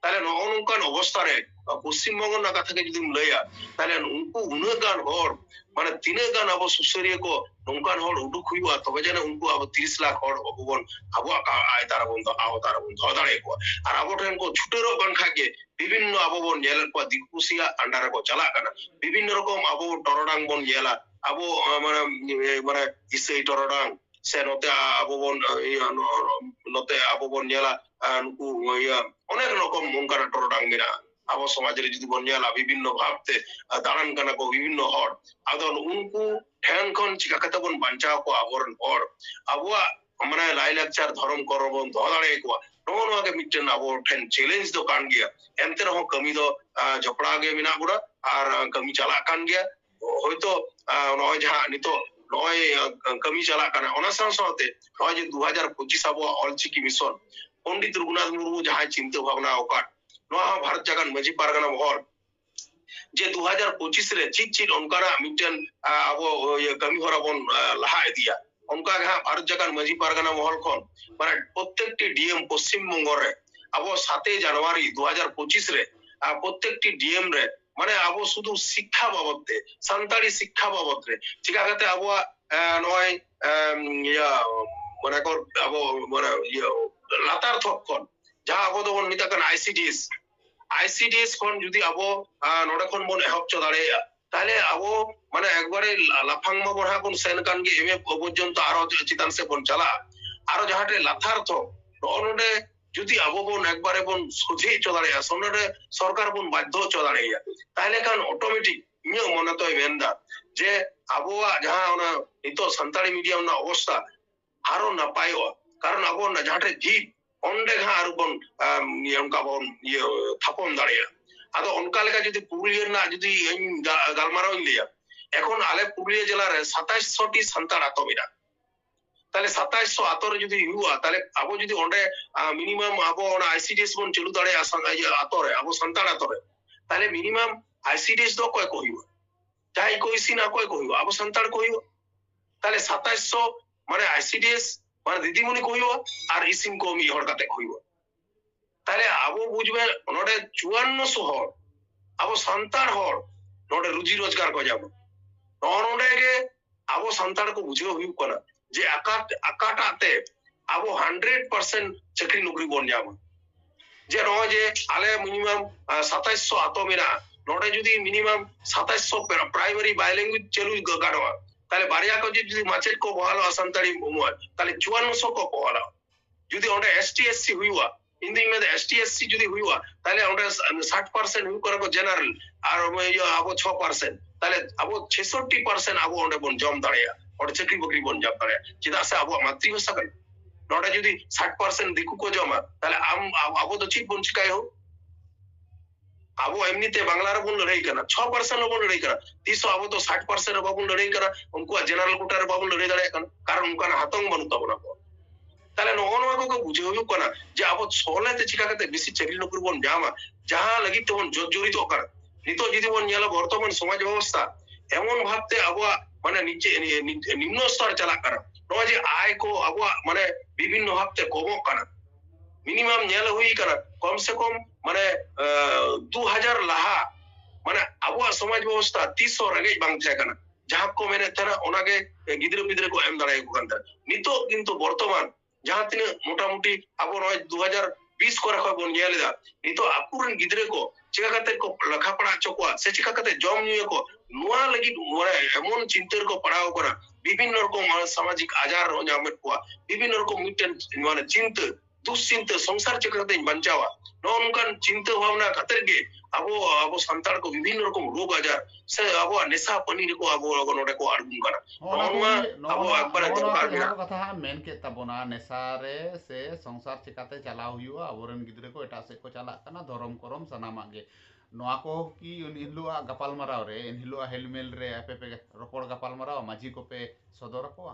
ᱛᱟᱦᱞᱮ ᱱᱚᱜᱼᱚ ᱱᱚᱝᱠᱟᱱ ᱚᱵᱚᱥᱛᱟ ᱨᱮ ᱯᱚᱥᱪᱤᱢ ᱵᱚᱝᱜᱚ ᱨᱮᱱᱟᱜ ᱠᱟᱛᱷᱟ ᱜᱮ ᱡᱩᱫᱤᱢ ᱞᱟᱹᱭᱟ ᱛᱟᱦᱞᱮ ᱩᱱᱠᱩ ᱩᱱᱟᱹᱜ ᱜᱟᱱ ᱦᱚᱲ ᱢᱟᱱᱮ ᱛᱤᱱᱟᱹᱜ ᱜᱟᱱ ᱟᱵᱚ ᱥᱩᱥᱟᱹᱨᱤᱭᱟᱹ ᱠᱚ ᱱᱚᱝᱠᱟᱱ ᱦᱚᱲ ᱩᱰᱩᱠ ᱦᱩᱭᱩᱜᱼᱟ ᱛᱚᱵᱮ ᱡᱮᱱᱚ ᱩᱱᱠᱩ ᱟᱵᱚ ᱛᱤᱨᱤᱥ ᱞᱟᱠᱷ ᱦᱚᱲ ᱟᱵᱚ ᱵᱚᱱ ᱟᱵᱚᱣᱟᱜ ᱟᱭᱛᱟ ᱨᱮᱵᱚᱱ ᱟᱣᱛᱟ ᱨᱮᱵᱚᱱ ᱫᱚᱦᱚ ᱫᱟᱲᱮᱭᱟᱠᱚᱣᱟ ᱟᱨ ᱟᱵᱚ ᱴᱷᱮᱱ ᱠᱚ ᱪᱷᱩᱴᱟᱹᱨᱚᱜ ᱠᱟᱱ ᱠᱷᱟᱡ ᱜᱮ ᱵᱤᱵᱷᱤᱱᱱᱚ ᱟᱵᱚ ᱵᱚᱱ ᱧᱮᱞᱮᱫ ᱠᱚᱣᱟ ᱫᱤᱠᱩ ᱯᱩᱥᱤᱭᱟᱜ ᱟᱱᱰᱟᱨ ᱨᱮᱠᱚ ᱪᱟᱞᱟᱜ ᱠᱟᱱᱟ ᱵᱤᱵᱷᱤᱱᱱᱚ ᱨᱚᱠᱚᱢ ᱟᱵᱚ ᱴᱚᱨᱚᱰᱟᱝ ᱵᱚᱱ ᱧᱮᱞᱟ ᱟᱵᱚ মানে মানে ইসাই টরডাং সে নতে আবো বন নতে আবো বন নেলা anu ngoya oh onek rokom mungkar torodang mira. Abo somajer jodi bon nyala bibhinno bhabte daran kana ko bibhinno hot lo unku hankon chika kata bon bancha ko abor hor. Abwa amra lai lakchar dharm korobo dhodare ko. Ton wage mitten abo ten challenge do kan gya. Ente ro kami do jopra ge mina gura ar kami chala kan gya hoyto noy jaha nito noy kami chala kana onasan sote noy 2025 abo olchi ki mission পণ্ডিত রঘুনাথ মুর্মু যাহাই চিন্তা ভাবনা ওকার নোয়া ভারত জাগান মাঝি পারগানা মহল। যে দু হাজার পঁচিশ রে চিট চিট অনকানা মিটেন আহ, আবো ইয়ে কামি হরা বন আহ, লাহা ইদিয়া অনকা হ্যাঁ ভারত জাগান মাঝি পারগানা মহল খন। মানে প্রত্যেকটি ডিএম পশ্চিমবঙ্গ রে আবো সাতই জানুয়ারি দু হাজার পঁচিশ রে প্রত্যেকটি ডিএম রে মানে আবো শুধু শিক্ষা বাবদ সান্তাড়ি শিক্ষা বাবদ। চিকা কাতে আবহাওয়া নয় ইয়া মানে কর আবো মানে ᱞᱟᱛᱟᱨ ᱡᱟᱦᱟᱸ ᱟᱵᱚ ᱫᱚᱵᱚᱱ ᱢᱮᱛᱟᱜ ᱠᱟᱱᱟ ᱟᱭᱥᱤᱰᱤᱮᱥ আইসিডিএস ᱠᱷᱚᱱ ᱡᱩᱫᱤ ᱟᱵᱚ ᱱᱚᱰᱮ ᱠᱷᱚᱱ ᱵᱚᱱ ᱮᱦᱚᱵ ᱪᱚ ᱫᱟᱲᱮᱭᱟᱜᱼᱟ ᱛᱟᱦᱞᱮ ᱟᱵᱚ ᱢᱟᱱᱮ ᱮᱠᱵᱟᱨᱮ ᱞᱟᱯᱷᱟᱝ ᱢᱟ ᱵᱚᱱ ᱵᱚᱱ ᱥᱮᱱ ᱠᱟᱱ ᱜᱮ ᱮᱢ পর্যন্ত ᱟᱨᱚ ᱪᱮᱛᱟᱱ ᱥᱮᱫ ᱵᱚᱱ ᱪᱟᱞᱟᱜᱼᱟ ᱟᱨᱚ ᱡᱟᱦᱟᱸ ᱴᱷᱮᱱ ᱞᱟᱛᱟᱨ ᱛᱷᱚᱠ ᱱᱚᱜᱼᱚ ᱱᱚᱰᱮ ᱡᱩᱫᱤ ᱟᱵᱚ ᱵᱚᱱ ᱮᱠᱵᱟᱨᱮ ᱵᱚᱱ ᱥᱚᱡᱷᱮ ᱦᱚᱪᱚ ᱫᱟᱲᱮᱭᱟᱜᱼᱟ ᱥᱚᱱᱚᱰᱮ ᱥᱚᱨᱠᱟর ᱵᱚᱱ ᱵᱟᱫᱽᱫᱷᱚ ᱦᱚᱪᱚ ᱫᱟᱲᱮᱭᱟᱜᱼᱟ ᱛᱟᱦᱞᱮ ᱠᱷᱟᱱ ᱚᱴᱳᱢᱮᱴᱤᱠ ᱤᱧᱟᱹᱜ ᱢᱚᱱᱮ ᱛᱚᱭ ᱢᱮᱱᱫᱟ ᱡᱮ ᱟᱵᱚᱣᱟᱜ ᱡᱟᱦᱟᱸ ᱚᱱᱟ ᱱᱤᱛᱚᱜ ᱥᱟᱱᱛᱟᱲᱤ ᱢᱤᱰᱤᱭᱟᱢ ᱨᱮᱱᱟᱜ ᱚᱵᱚᱥᱛᱷᱟ আরও নাপায়ᱚᱜᱼᱟ কারণ আবো না যাহাটে ᱡᱷᱤᱡ ᱚᱸᱰᱮ ᱜᱮ ᱟᱨ ᱵᱚᱱ ᱟᱢ, ᱤᱭᱟᱹ ᱚᱱᱠᱟ ᱵᱚᱱ ᱤᱭᱟᱹ ᱛᱷᱟᱯᱚᱱ ᱫᱟᱲᱮᱭᱟᱜᱼᱟ ᱟᱫᱚ ᱚᱱᱠᱟ ᱞᱮᱠᱟ ᱡᱩᱫᱤ ᱯᱩᱨᱩᱞᱤᱭᱟᱹ ᱨᱮᱱᱟᱜ ᱡᱩᱫᱤ ᱤᱧ ᱜᱟ- ᱜᱟᱞᱢᱟᱨᱟᱣ ᱤᱧ ᱞᱟᱹᱭᱟ এখন আলে পুরুলিয়া জেলার সাতাইশশো টি সান্তাড় আতো মেনা তাহলে সাতাইশশো আতরে যদি হুয়া তাহলে আবো যদি অন্ডে মিনিমাম আবো অনা আইসিডিএস বন চালু দাঁড়িয়ে আতরে আবো সান্তাড় আতরে তাহলে মিনিমাম আইসিডিএস ᱫᱚ ᱚᱠᱚᱭ ᱠᱚ ᱦᱩᱭᱩᱜᱼᱟ ᱡᱟᱦᱟᱸᱭ ᱠᱚ ᱤᱥᱤᱱᱟ ᱚᱠᱚᱭ ᱠᱚ ᱦᱩᱭᱩᱜᱼᱟ ᱟᱵᱚ ᱥᱟᱱᱛᱟᱲ ᱠᱚ ᱦᱩᱭᱩᱜᱼᱟ তাহলে সাতাইশশো মানে আইসিডিএস ᱢᱟᱱᱮ ᱫᱤᱫᱤᱢᱩᱱᱤ ᱠᱚ ᱦᱩᱭᱩᱜᱼᱟ ᱟᱨ ᱤᱥᱤᱱ ᱠᱚ ᱢᱤᱫ ᱦᱚᱲ ᱠᱟᱛᱮ ᱠᱚ ᱦᱩᱭᱩᱜᱼᱟ ᱛᱟᱦᱞᱮ ᱟᱵᱚ ᱵᱩᱡᱽᱵᱮ ᱱᱚᱰᱮ ᱪᱩᱣᱟᱱᱱᱚᱥᱚ ᱦᱚᱲ ᱟᱵᱚ ᱥᱟᱱᱛᱟᱲ ᱦᱚᱲ ᱱᱚᱰᱮ ᱨᱩᱡᱤ ᱨᱳᱡᱽᱜᱟᱨ ᱠᱚ ᱧᱟᱢᱟ ᱱᱚᱜᱼᱚ ᱱᱚᱰᱮ ᱜᱮ ᱟᱵᱚ ᱥᱟᱱᱛᱟᱲ ᱠᱚ ᱵᱩᱡᱷᱟᱹᱣ ᱦᱩᱭᱩᱜ ᱠᱟᱱᱟ ᱡᱮ ᱟᱠᱟᱴ ᱟᱠᱟᱴᱟᱜ ᱛᱮ ᱟᱵᱚ ᱦᱟᱱᱰᱨᱮᱰ ᱯᱟᱨᱥᱮᱱᱴ ᱪᱟᱹᱠᱨᱤ ᱱᱚᱠᱨᱤ ᱵᱚᱱ ᱧᱟᱢᱟ ᱡᱮ ᱱᱚᱜᱼᱚᱭ ᱡᱮ ᱟᱞᱮ ᱢᱤᱱᱤᱢᱟᱢ ᱥᱟᱛᱟইᱥᱥᱚ ᱟᱛᱚ ᱢᱮᱱᱟᱜᱼᱟ ᱱᱚᱰᱮ ᱡᱩᱫᱤ ᱢᱤᱱᱤᱢᱟᱢ ᱥᱟᱛᱟইᱥᱥᱚ ᱯᱨᱟᱭᱢᱟরি ᱵᱟᱭ ᱞᱮᱝগুᱭᱮᱡ ᱪᱟᱹᱞᱩ ᱜᱟᱱᱚᱜᱼᱟ তাহলে բարիակო যদি মাছের কো বহালো আসান্তারি মোমুয়া তাহলে 5400 কো বহালো যদি ওটা এসটিএসসি হুইয়া হিন্দি মে এসটিএসসি যদি হুইয়া তাহলে ওটা 60% হুই করব জেনারেল আর ইয়ে আবো ছ পার্সেন্ট তাহলে আবো 66% আবো ওটা বোন জম দাঁড়িয়া ওটা চাকরি বাকরি বোন জম দাঁড়িয়া যেটা আছে আবো মাতৃভাষা নটা যদি 60% দিকু কো জমা, তাহলে আবো তো চিপ বোন চিকাই হোক। આવો એમની బంగ్లార భూములు లడాయి కరా છ పర్సెంట్ లో లడాయి కరా తీసు ఆవో తో సాठ పర్సెంట్ బాబు లడాయి కరా ఉంకు జనరల్ కుటార బాబు લડાઈ દાડે કન કારણ ઉનકા હાથંગ બનતા બના তাহলে নগর মাকে বুঝে হইব কেনা? যে আবো সহলাইতে চিকাতে বেশি চাকরি নকরি বন জামা, যাহা লাগি তখন জর্জরিত অকার। নিত যদি বন নিয়ালা বর্তমান সমাজ ব্যবস্থা, এমন ভাবতে আবো মানে নিচে নিম্ন স্তর চালা কারা নয় যে আয় কো আবো মানে বিভিন্ন ভাবতে কমক কানা? মিনিমাম ᱧᱮᱞ ᱦᱩᱭ ᱠᱟᱱᱟ ᱠᱚᱢ ᱥᱮ ᱠᱚᱢ ᱢᱟᱱᱮ 2000 ᱞᱟᱦᱟ ᱢᱟᱱᱮ ᱟᱵᱚᱣᱟᱜ ᱥᱚᱢᱟᱡᱽ ᱵᱮᱵᱚᱥᱛᱷᱟ ᱛᱤᱥ ᱦᱚᱸ ᱨᱮᱸᱜᱮᱡ ᱵᱟᱝ ᱛᱟᱦᱮᱸ ᱠᱟᱱᱟ ᱡᱟᱦᱟᱸ ᱠᱚ ᱢᱮᱱᱮᱫ ᱛᱟᱦᱮᱱᱟ ᱚᱱᱟᱜᱮ ᱜᱤᱫᱽᱨᱟᱹ ᱯᱤᱫᱽᱨᱟᱹ ᱠᱚ ᱮᱢ ᱫᱟᱲᱮᱭᱟᱠᱚ ᱠᱟᱱ ᱛᱟᱦᱮᱸ ᱱᱤᱛᱚᱜ ᱠᱤᱱᱛᱩ ᱵᱚᱨᱛᱚᱢᱟᱱ ᱡᱟᱦᱟᱸ ᱛᱤᱱᱟᱹᱜ ᱢᱚᱴᱟᱢᱩᱴᱤ ᱟᱵᱚ ᱱᱚᱜᱼᱚᱭ 2020 ᱠᱚᱨᱮ ᱠᱷᱚᱱ ᱵᱚᱱ ᱧᱮᱞ ᱮᱫᱟ ᱱᱤᱛᱚᱜ ᱟᱠᱚᱨᱮᱱ ᱜᱤᱫᱽᱨᱟᱹ ᱠᱚ ᱪᱮᱠᱟ ᱠᱟᱛᱮ ᱠᱚ ᱞᱮᱠᱷᱟ ᱯᱟᱲᱦᱟᱣ ᱦᱚᱪᱚ ᱠᱚᱣᱟ ᱥᱮ ᱪᱮᱠᱟ ᱠᱟᱛᱮ ᱡᱚᱢ ᱧᱩᱭᱟᱠᱚ ᱱᱚᱣᱟ ᱞᱟᱹᱜᱤᱫ এমন চিন্তা ᱨᱮᱠᱚ পড়াও করা বিভিন্ন রকম সামাজিক আজার ও ᱧᱟᱢᱮᱫ ᱠᱚᱣᱟ বিভিন্ন রকম মিᱫᱴᱮᱱ মানে চিন্তা दुश्चिंत संसार चक्रते बचावा. नौकान चिंता भावना खातर के अब अब सान विभिन्न रकम रोग आजार. से अब नेशा पनी अब आड़ मेन के तबोना नेशा रे से संसार चिकाते चला अब गिद्रे को एटा से को चलना धरम करम सना मांगे. नवा को कि इनहिलुआ गपालमारे इनहिलुआ हेलमेल रे आपे पे रोपड़ गपालमारा माजी को पे सदर को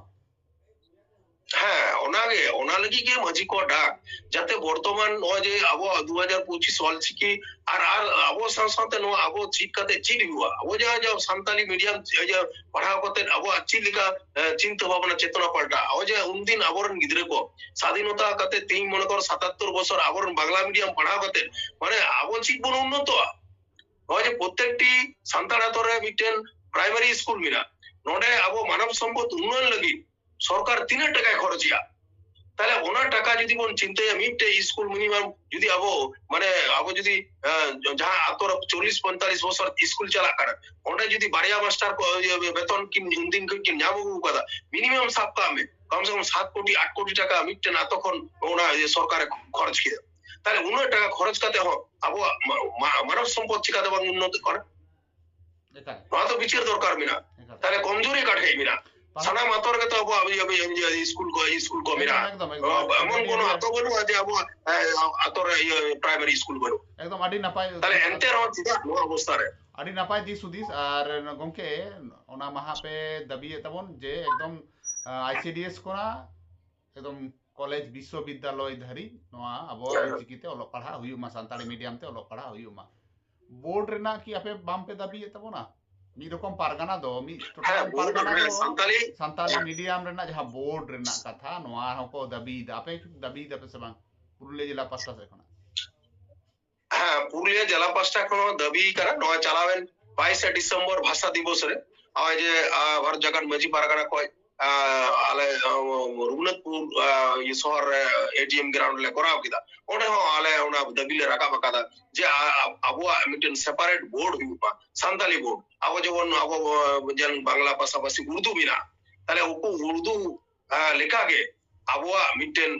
হ্যাঁ ওনাগে ওনা লাগি গে মাঝি কো ডাক, যাতে বর্তমান নয় যে আবো দু হাজার পঁচিশ অলচিকি আর আর আবো সাথে সাথে নো আবো চিট কাতে চিট হুয়া আবো যা যা সান্তালি মিডিয়াম পড়াও করতে আবো আচ্ছি লিখা চিন্তা ভাবনা, চেতনা পাল্টা। আবো যে উনদিন আবরণ গিদ্রে কো। স্বাধীনতা কাতে তিন, মনে কর, সাতাত্তর বছর আবরণ বাংলা মিডিয়াম পড়াও করতে। মানে আবো চিট বন উন্নত। নয় যে প্রত্যেকটি সান্তাল আতরে মিটেন প্রাইমারি স্কুল মিনা নডে আবো মানব সম্পদ উন্নয়ন লাগি। সরকার তিনের টাকায় খরচিয়া তাহলে ওনার টাকা যদি বোন চিন্তা মিটে স্কুল মিনিমাম যদি আবো মানে আবো যদি যাহা আতর চল্লিশ পঁয়তাল্লিশ বছর স্কুল চালা কার ওটা যদি বাড়িয়া মাস্টার ইয়ে, ইয়ে, বেতন কি দিন কি নাম কথা মিনিমাম সাপ্তাহ আমি কমসে কম সাত কোটি আট কোটি টাকা মিটে না তখন ওনা সরকারে খরচ খেয়ে তাহলে উনার টাকা খরচ কাতে হোক আবো মানব সম্পদ চিকাতে উন্নত করে। নয় তো বিচের দরকার মিনা। তাহলে কমজোরি কাঠে মিনা। সালাম আতরকে তো স্কুল স্কুল কমিরা এমন কোন আতো বলু যে আবো আতর প্রাইমারি স্কুল বলু। একদম আডি নাপাই তাহলে এনতে রহ সিধা নো অবস্থা রে। আডি নাপাই দিস উদিস আর গমকে ওনা মাহা পে দাবিয়ে তাবন যে একদম আইসিডিএস কোনা একদম কলেজ বিশ্ববিদ্যালয় ধারি নোয়া আবো চিকিতে অলো পড়া হুয়ুমা সান্তাড়ি মিডিয়াম তে পড়া বোর্ড কি আপে বাম পে দাবিয়ে তাবনা ᱢᱤᱫᱨᱚᱠᱚᱢ ᱯᱟᱨᱜᱟᱱᱟ ᱫᱚ ᱢᱤᱫ ᱯᱟᱨᱜᱟᱱᱟ ᱫᱚ ᱥᱟᱱᱛᱟᱞᱤ ᱥᱟᱱᱛᱟᱞᱤ ᱢᱤᱰᱤᱭᱟᱢ ᱨᱮᱱᱟᱜ ᱡᱟᱦᱟᱸ ᱵᱳᱨᱰ ᱨᱮᱱᱟᱜ ᱠᱟᱛᱷᱟ ᱱᱚᱣᱟ ᱦᱚᱸᱠᱚ ᱫᱟᱵᱤᱭᱮᱫᱟ ᱟᱯᱮ ᱫᱟᱵᱤᱭᱮᱫᱟ ᱯᱮ ᱥᱮ ᱵᱟᱝ ᱯᱩᱨᱩᱞᱤᱭᱟᱹ ᱡᱮᱞᱟ ᱯᱟᱥᱴᱟ ᱥᱮᱫ ᱠᱷᱚᱱᱟᱜ ᱦᱮᱸ ᱯᱩᱨᱩᱞᱤᱭᱟᱹ ᱡᱮᱞᱟ ᱯᱟᱥᱴᱟ ᱠᱷᱚᱱ ᱦᱚᱸ ᱫᱟᱵᱤ ᱠᱟᱱᱟ ᱱᱚᱣᱟ ᱪᱟᱞᱟᱣᱮᱱ ᱵᱟᱭᱤᱥᱮ ᱰᱤᱥᱮᱢᱵᱚᱨ ᱵᱷᱟᱥᱟ ᱫᱤᱵᱚᱥ ᱨᱮ ᱱᱚᱜᱼᱚᱭ ᱡᱮ ᱵᱷᱟᱨᱚᱛ ᱡᱟᱠᱟᱛ ᱢᱟᱹᱡᱷᱤ ᱯᱟᱨᱜᱟᱱᱟ ᱠᱷᱚᱡ රුගනත්පුර යසොහර ATM ග්‍රවුන්ඩ් එක කරාව කිදා ඔනේ හෝ ආලේ ඔන දබිල රකා බකදා ජේ අබුවා මිටන් সেপারেট বোর্ড হুপা সান্তালি বোর্ড আবো যখন আবো জন বাংলা পাশাপাশি উর্দু বিনা তাহলে ওকে উর্দু লেখাকে আবহাওয়া মিটেন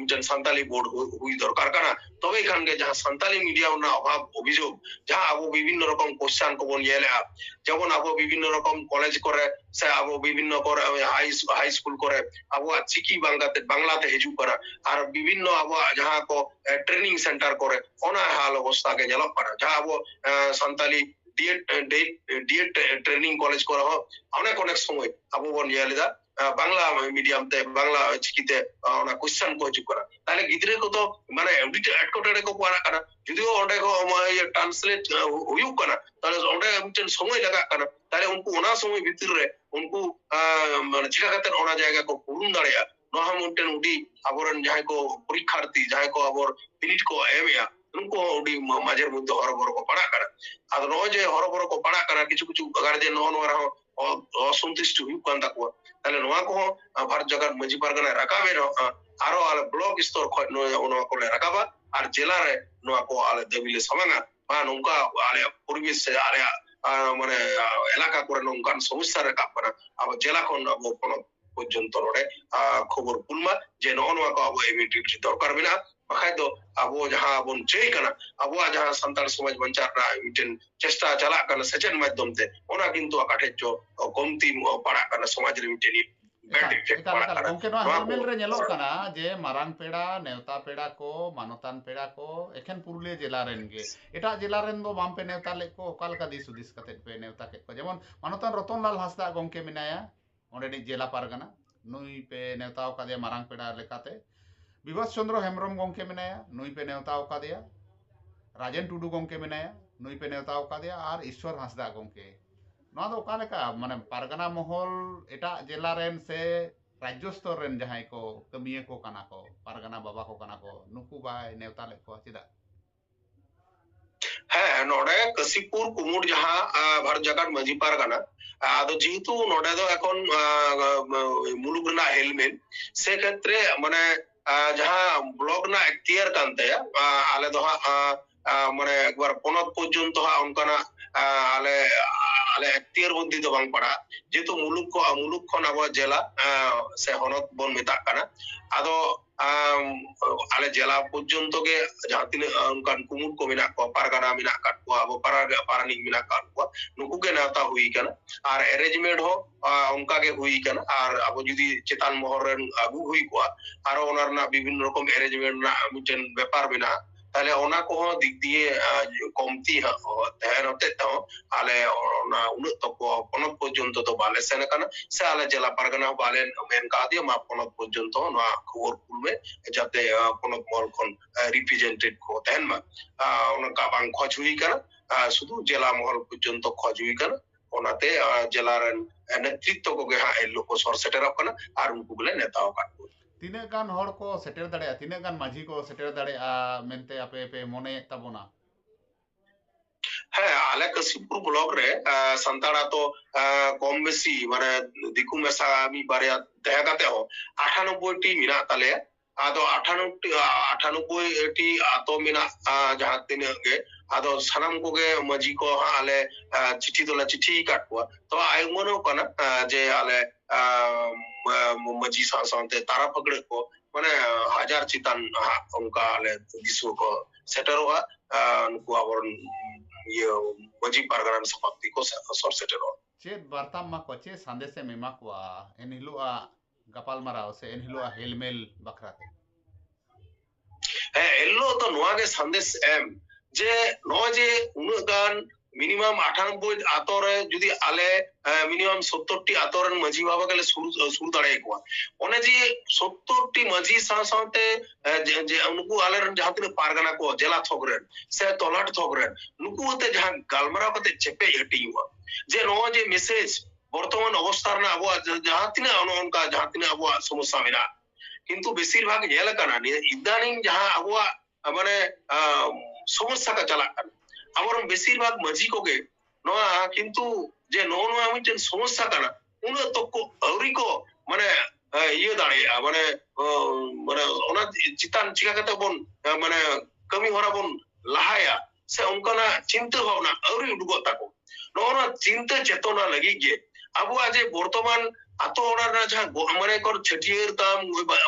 মিটেন সান্তালি বোর্ড হুই দরকার। কানা তবে খান গে যাহা সান্তালি মিডিয়া না অভাব, অভিযোগ, যাহা আবো বিভিন্ন রকম কোশ্চান কো বন ইয়েলে যেমন আবো বিভিন্ন রকম কলেজ করে, সে আবো বিভিন্ন করে হাই হাই স্কুল করে, আবো চিকি বাংলাতে বাংলাতে হিজু করা। আর বিভিন্ন আবো যাহা কো ট্রেনিং সেন্টার করে, ওনা হাল অবস্থা কে জেলক করা। যাহা আবো Santali D Ed D Ed training college করা। অনেক অনেক সময় আবো বন ইয়েলে বাংলা মিডিয়ামতে বাংলা চিকিতে ᱚᱱᱟ ᱠᱚᱥᱪᱟᱱ ᱠᱚ ᱦᱤᱡᱩᱜ ᱠᱟᱱᱟ ᱛᱟᱦᱞᱮ ᱜᱤᱫᱽᱨᱟᱹ ᱠᱚᱫᱚ ᱢᱟᱱᱮ ᱟᱹᱰᱤ ᱮᱴᱠᱮᱴᱚᱬᱮ ᱠᱚ ᱯᱟᱲᱟᱜ ᱠᱟᱱᱟ ᱡᱩᱫᱤও ᱚᱸᱰᱮ ᱠᱚ ট্রান্সলেট ᱦᱩᱭᱩᱜ ᱠᱟᱱᱟ ᱛᱟᱦᱞᱮ ᱚᱸᱰে ᱢᱤᱫᱴᱮᱱ ᱥᱚᱢᱚᱭ ᱞᱟᱜᱟᱜ ᱠᱟᱱᱟ ᱛᱟᱦᱞᱮ ᱩᱱᱠᱩ ᱚᱱᱟ ᱥᱚᱢᱚᱭ ᱵᱷᱤᱛᱤᱨ ᱨᱮ ᱩᱱᱠᱩ ᱢᱟᱱᱮ ᱪᱤᱠᱟ ᱠᱟᱛᱮᱫ ᱚᱱᱟ ᱡᱟᱭᱜᱟ ᱠᱚ ᱯᱩᱨᱩᱱ ᱫᱟᱲᱮᱭᱟᱜᱼᱟ ᱱᱚᱣᱟ ᱦᱚᱸ ᱢᱤᱫᱴᱮᱱ ᱟᱹᱰᱤ ᱟᱵᱚᱨᱮᱱ ᱡᱟᱦᱟᱸᱭ ᱠᱚ ᱯᱚᱨᱤᱠᱠᱷᱟᱨᱛᱷᱤ ᱡᱟᱦᱟᱸᱭ ᱠᱚ ᱟᱵᱚ ᱵᱤᱱᱤᱰ ᱠᱚ ᱮᱢᱮᱜᱼᱟ ᱩᱱᱠᱩ ᱦᱚᱸ ᱟᱹᱰᱤ ᱢᱟᱡᱷᱮᱨ ᱢᱚᱫᱽᱫᱷᱮ হরবর ᱠᱚ ᱯᱟᱲᱟᱜ ᱠᱟᱱᱟ ᱟᱫᱚ ᱱᱚᱜᱼᱚᱭ ᱡᱮ হরবর ᱠᱚ ᱯᱟᱲᱟᱜ ᱠᱟᱱᱟ ᱠᱤᱪᱷᱩ ᱠᱤᱪᱷᱩ ᱜᱟᱨᱡᱮᱱ ᱱᱚᱜᱼᱚ ᱱᱚᱣᱟ ᱨᱮᱦᱚᱸ ᱚᱥᱚᱱᱛᱩᱥᱴᱤ ᱦᱩᱭᱩᱜ ᱠᱟᱱ ᱛᱟᱠᱚᱣᱟ ᱛᱟᱦᱞᱮ ᱱᱚᱣᱟ ᱠᱚᱦᱚᱸ ᱵᱷᱟᱨᱚᱛ ᱡᱟᱠᱟᱛ ᱢᱟᱹᱡᱷᱤ ᱯᱟᱨᱜᱟᱱᱟ ᱨᱟᱠᱟᱵᱮ ᱨᱮᱦᱚᱸ ᱟᱨᱚ ᱟᱞᱮ ᱵᱞᱚᱠ ᱥᱛᱚᱨ ᱠᱷᱚᱡ ᱱᱚᱣᱟ ᱠᱚᱞᱮ ᱨᱟᱠᱟᱵᱟ ᱟᱨ ᱡᱮᱞᱟ ᱨᱮ ᱱᱚᱣᱟ ᱠᱚ ᱟᱞᱮ ᱫᱟᱹᱵᱤ ᱞᱮ ᱥᱟᱢᱟᱝᱟ ᱵᱟ ᱱᱚᱝᱠᱟ ᱟᱞᱮᱭᱟᱜ ᱯᱚᱨᱤᱵᱮᱥ ᱥᱮ ᱟᱞᱮᱭᱟᱜ মানে এলাকা করে নঙ্কান সমস্যা রেখা পারা আবার জেলা খন আবো পর্যন্ত নড়ে খবর পুলমা যে নয় নয় আবো এমিটিভিটি দরকার বিনা मानतान पेड़ा को एखन पुरुलिया जिला एट जिला बामपे नेवता दिस हूदिस पे नेवता जमन मानतान रतन लाल हासदा गमके मेया जिला पारगना नुई पे नेवता मारांग पेड़ा ᱵᱤᱵᱟᱥ ᱪᱚᱱᱫᱨᱚ ᱦᱮᱢᱵᱨᱚᱢ ᱜᱚᱢᱠᱮ ᱢᱮᱱᱟᱭᱟ ᱱᱩᱭ ᱯᱮ ᱱᱮᱣᱛᱟ ᱟᱠᱟᱫᱮᱭᱟ ᱨᱟᱡᱮᱱ ᱴᱩᱰᱩ ᱜᱚᱢᱠᱮ ᱢᱮᱱᱟᱭᱟ ᱱᱩᱭ ᱯᱮ ᱱᱮᱣᱛᱟ ᱟᱠᱟᱫᱮᱭᱟ ᱟᱨ ᱤᱥᱥᱚᱨ ᱦᱟᱸᱥᱫᱟ ᱜᱚᱢᱠᱮ ᱱᱚᱣᱟ ᱫᱚ ᱚᱠᱟ ᱞᱮᱠᱟ ᱢᱟᱱᱮ ᱯᱟᱨᱜᱟᱱᱟ ᱢᱚᱦᱚᱞ ᱮᱴᱟᱜ ᱡᱮᱞᱟ ᱨᱮᱱ ᱥᱮ ᱨᱟᱡᱽᱡᱚ ᱥᱛᱚᱨ ᱨᱮᱱ ᱡᱟᱦᱟᱸᱭ ᱠᱚ ᱠᱟᱹᱢᱤᱭᱟᱹ ᱠᱚ ᱠᱟᱱᱟ ᱠᱚ ᱯᱟᱨᱜᱟᱱᱟ ᱵᱟᱵᱟ ᱠᱚ ᱠᱟᱱᱟ ᱠᱚ ᱱᱩᱠᱩ ᱵᱟᱭ ᱱᱮᱣᱛᱟ ᱞᱮᱫ ᱠᱚᱣᱟ ᱪᱮᱫᱟᱜ ᱦᱮᱸ ᱱᱚᱰᱮ ᱠᱟᱥᱤᱯᱩᱨ ᱠᱩᱢᱩᱴ ᱡᱟᱦᱟᱸ ᱵᱷᱟᱨᱚᱛ ᱡᱟᱠᱟᱛ ᱢᱟᱺᱡᱷᱤ ᱯᱟᱨᱜᱟᱱᱟ ᱟᱫᱚ ᱡᱮᱦᱮᱛᱩ ᱱᱚᱰᱮ ᱫᱚ ᱮᱠᱷᱚᱱ ᱢᱩᱞᱩᱠ ᱨᱮᱱᱟᱜ ᱦᱮᱞᱢᱮᱞ ᱥᱮ ᱠᱷᱮᱛᱨᱮ ᱢᱟᱱᱮ ᱡᱟᱦᱟᱸ ᱵᱞᱚᱠ ᱨᱮᱱᱟᱜ ᱮᱠᱷᱛᱤᱭᱟᱨ ᱠᱟᱱ ᱛᱟᱭᱟ ᱟᱞᱮ ᱫᱚ ᱦᱟᱸᱜ ᱢᱟᱱᱮ একবার পনত পর্যন্ত হ্যাঁ অনকানা আলে আলে এখতিয়ার বন্দি দো বাং পড়া, যেহেতু মুলুক মুলুক খন আবার জেলা সে হনত বন মেতাক কানা আদো ala jela pujun toke jatine angkan kumur ko minak ko parga na minak kat abo paraga paraning minak kat ko nuku ke hui kan ar arrangement ho angka hui kan ar abo judi cetan mohoren agu hui ko ar onar na bibin rokom arrangement na mujen bepar minak ᱛᱟᱦᱞᱮ ᱚᱱᱟ ᱠᱚᱦᱚᱸ ᱫᱤᱠ ᱫᱤᱭᱮ ᱠᱚᱢᱛᱤ ᱛᱟᱦᱮᱸ ᱦᱚᱛᱮᱡ ᱛᱮᱦᱚᱸ ᱟᱞᱮ ᱚᱱᱟ ᱩᱱᱟᱹᱜ ᱛᱚᱠᱚ ᱯᱚᱱᱚᱛ ᱯᱚᱨᱡᱚᱱᱛᱚ ᱫᱚ ᱵᱟᱞᱮ ᱥᱮᱱ ᱟᱠᱟᱱᱟ ᱥᱮ ᱟᱞᱮ ᱡᱮᱞᱟ ᱯᱟᱨᱜᱟᱱᱟ ᱦᱚᱸ ᱵᱟᱞᱮ ᱢᱮᱱ ᱠᱟᱣᱫᱮᱭᱟ ᱢᱟ ᱯᱚᱱᱚᱛ ᱯᱚᱨᱡᱚᱱᱛᱚ ᱱᱚᱣᱟ ᱠᱷᱚᱵᱚᱨ ᱠᱩᱞ ᱢᱮ ᱡᱟᱛᱮ ᱯᱚᱱᱚᱛ ᱢᱚᱦᱚᱞ ᱠᱷᱚᱱ ᱨᱤᱯᱨᱮᱡᱮᱱᱴᱮᱰ ᱠᱚ ᱛᱟᱦᱮᱱ ᱢᱟ ᱚᱱᱠᱟ ᱵᱟᱝ ᱠᱷᱚᱡ ᱦᱩᱭ ᱠᱟᱱᱟ শুধু জেলা মহল পর্যন্ত খোঁজ ᱦᱩᱭ ᱠᱟᱱᱟ ᱚᱱᱟᱛᱮ ᱡᱮᱞᱟ ᱨᱮᱱ ᱱᱮᱛᱨᱤᱛᱛᱚ ᱠᱚᱜᱮ ᱦᱟᱸᱜ ᱮᱞᱳ ᱠᱚ ᱥᱚᱨ ᱥᱮᱴᱮᱨᱚᱜ ᱠᱟᱱᱟ ᱟᱨ ᱩᱱᱠᱩ ᱜᱮᱞᱮ ᱱᱮᱛᱟᱣ ᱟᱠᱟᱫ ᱠᱚᱣᱟ ᱛᱤᱱᱟᱹᱜ ᱜᱟᱱ ᱦᱚᱲ ᱠᱚ ᱥᱮᱴᱮᱨ ᱫᱟᱲᱮᱭᱟᱜᱼᱟ ᱛᱤᱱᱟᱹᱜ ᱜᱟᱱ ᱢᱟᱹᱡᱷᱤ ᱠᱚ ᱥᱮᱴᱮᱨ ᱫᱟᱲᱮᱭᱟᱜᱼᱟ ᱢᱮᱱᱛᱮ ᱟᱯᱮ ᱯᱮ ᱢᱚᱱᱮᱭᱮᱫ ᱛᱟᱵᱚᱱᱟ ᱦᱮᱸ ᱟᱞᱮ ᱠᱟᱥᱤᱯᱩᱨ ᱵᱞᱚᱠ ᱨᱮ ᱥᱟᱱᱛᱟᱲ ᱟᱛᱚ ᱠᱚᱢ ᱵᱮᱥᱤ ᱢᱟᱱᱮ ᱫᱤᱠᱩ ᱢᱮᱥᱟ ᱢᱤᱫ ᱵᱟᱨᱭᱟ ᱛᱟᱦᱮᱸ ᱠᱟᱛᱮ ᱦᱚᱸ ᱟᱴᱷᱟᱱᱚᱵᱵᱚᱭᱴᱤ ᱢᱮᱱᱟᱜ ᱛᱟᱞᱮᱭᱟ ᱟᱫᱚ ᱟᱴᱷᱟᱱᱚᱴᱤ ᱟᱴᱷᱟᱱᱚᱵᱵᱳᱭᱴᱤ ᱟᱛᱳ ᱢᱮᱱᱟᱜᱼᱟ ᱡᱟᱦᱟᱸ ᱛᱤᱱᱟᱹᱜ ᱜᱮ ᱟᱫᱚ ᱥᱟᱱᱟᱢ ᱠᱚᱜᱮ ᱢᱟᱹᱡᱷᱤ ᱠᱚ ᱦᱟᱸᱜ ᱟᱞᱮ ᱪᱤᱴᱷᱤ ᱫᱚᱞᱮ ᱪᱤᱴᱷᱤ ᱟᱠᱟᱫ ᱠᱚᱣᱟ ᱛᱚ ᱟᱭᱢᱟᱱᱚᱜ ᱠᱟᱱᱟ ᱡᱮ ᱟᱞᱮ ᱢᱟᱹᱡᱷᱤ ᱥᱟᱶ ᱥᱟᱶᱛᱮ ᱛᱟᱨᱟ ᱯᱷᱟᱹᱠᱲᱟᱹ ᱠᱚ ᱢᱟᱱᱮ ᱦᱟᱡᱟᱨ ᱪᱮᱛᱟᱱ ᱦᱟᱸᱜ ᱚᱱᱠᱟ ᱟᱞᱮ ᱫᱤᱥᱩᱣᱟᱹ ᱠᱚ ᱥᱮᱴᱮᱨᱚᱜᱼᱟ ᱱᱩᱠᱩ ᱟᱵᱚᱨᱮᱱ ᱤᱭᱟᱹ ᱢᱟᱹᱡᱷᱤ ᱯᱟᱨᱜᱟᱱᱟ ᱥᱟᱯᱟᱯᱛᱤ ᱠᱚ ᱥᱚᱨ ᱥᱮᱴᱮᱨᱚᱜᱼᱟ ᱪᱮᱫ ᱵᱟᱨᱛᱟᱢ ᱢᱟᱠᱚ ᱪᱮᱫ ᱥᱟᱸᱫᱮᱥᱮᱢ ᱮᱢᱟ ᱠᱚᱣᱟ ᱮᱱ ᱦᱤᱞᱳᱜᱼᱟ ᱜᱟᱯᱟᱞᱢᱟᱨᱟᱣ ᱥᱮ ᱮᱱ ᱦᱤᱞᱳᱜᱼᱟᱜ ᱦᱮᱞᱢᱮᱞ ᱵᱟᱠᱷᱨᱟᱛᱮ ᱦᱮᱸ ᱮᱱᱦᱤᱞᱳᱜ ᱫᱚ ᱱᱚᱣᱟ ᱜᱮ ᱥᱟᱸᱫᱮᱥ ᱮᱢ ᱡᱮ ᱱᱚᱜᱼᱚᱭ ᱡᱮ ᱩᱱᱟᱹᱜ ᱜᱟᱱ মিনিমাম আটানব্বই আতো রে যদি আলে মিনিমাম সত্তরটি আতো রেন মাঝি বাবা গেলে শুরু শুরু দাঁড়ায় কোয়া অনে যে সত্তরটি মাঝি সাথ সাথে যে যে উনকু আলে রেন যাহা তিনা পারগানা কো জেলা থক রেন সে তলাট থক রেন নুকু হতে যাহা গালমারাও কাতে চেপে হেটি হুয়া যে নয় যে মেসেজ বর্তমান অবস্থার না আবহাওয়া যাহা তিনা অনকা যাহা তিনা আবহাওয়া সমস্যা মেরা কিন্তু বেশিরভাগ নেল কানা ইদানিং যাহা আবহাওয়া মানে সমস্যা কা চালা কানা আবার বেশিরভাগ মাঝি কোকে নয়া কিন্তু যে নো নো মিটেন সমস্যা কানা উনা তকো আউরি কো মানে ইয়ে দাঁড়িয়ে মানে মানে ওনা চিতান চিকা কাতে বন মানে কমি হরা বন লাহায়া সে অনকানা চিন্তা ভাবনা আউরি উডুগো তাকো নো চিন্তা চেতনা লাগি গে આબુ આજે વર્તમાન આતો ઓળાના જા અમારે કર છઠિયેર તામ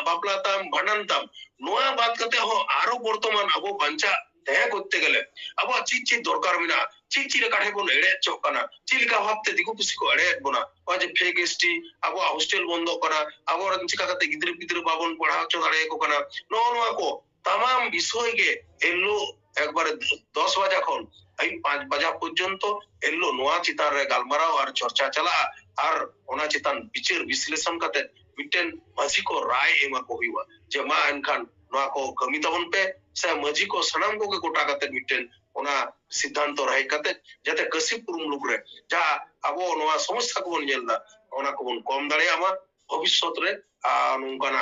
બાપલા તામ ભાંડન તામ નોયા બાત કરતે હો આરો વર્તમાન આબુ બાંચા দেখা করতে গেলে। আবার চিচির দরকার হবে না চিচিরে কাঠে কোন এড়ে চক্কা না চিলিকা ভাবতে দিকু পিছিকু এড়ে একবো না যে ফেক এসটি, আবো হোস্টেল বন্ধ করা। আবো চিকা কাতে গিদ্রে গিদ্রে বাবন পড়া হচ্ছে দাঁড়িয়ে কো না নোয়া নোয়া কো, তামাম বিষয়কে এলো একবারে দশ বাজা খন এই পাঁচ বাজা পর্যন্ত এলো, নোয়া চিতার গালমারাও আর চর্চা চালা, আর ওনা চিতান বিচার বিশ্লেষণ কাতে মিটেন মাঝি को राय एमा को हुआ जे मा एनखान नोआ को कमी तबन पे से मजी को सनम को के गोटा काते मिटेन ओना सिद्धांत रहे काते जाते कसी पुरुम लुक रे जा अबो नोआ समस्या को बन जेलदा ओना को बन कम दाड़े आमा भविष्यत रे नुंकाना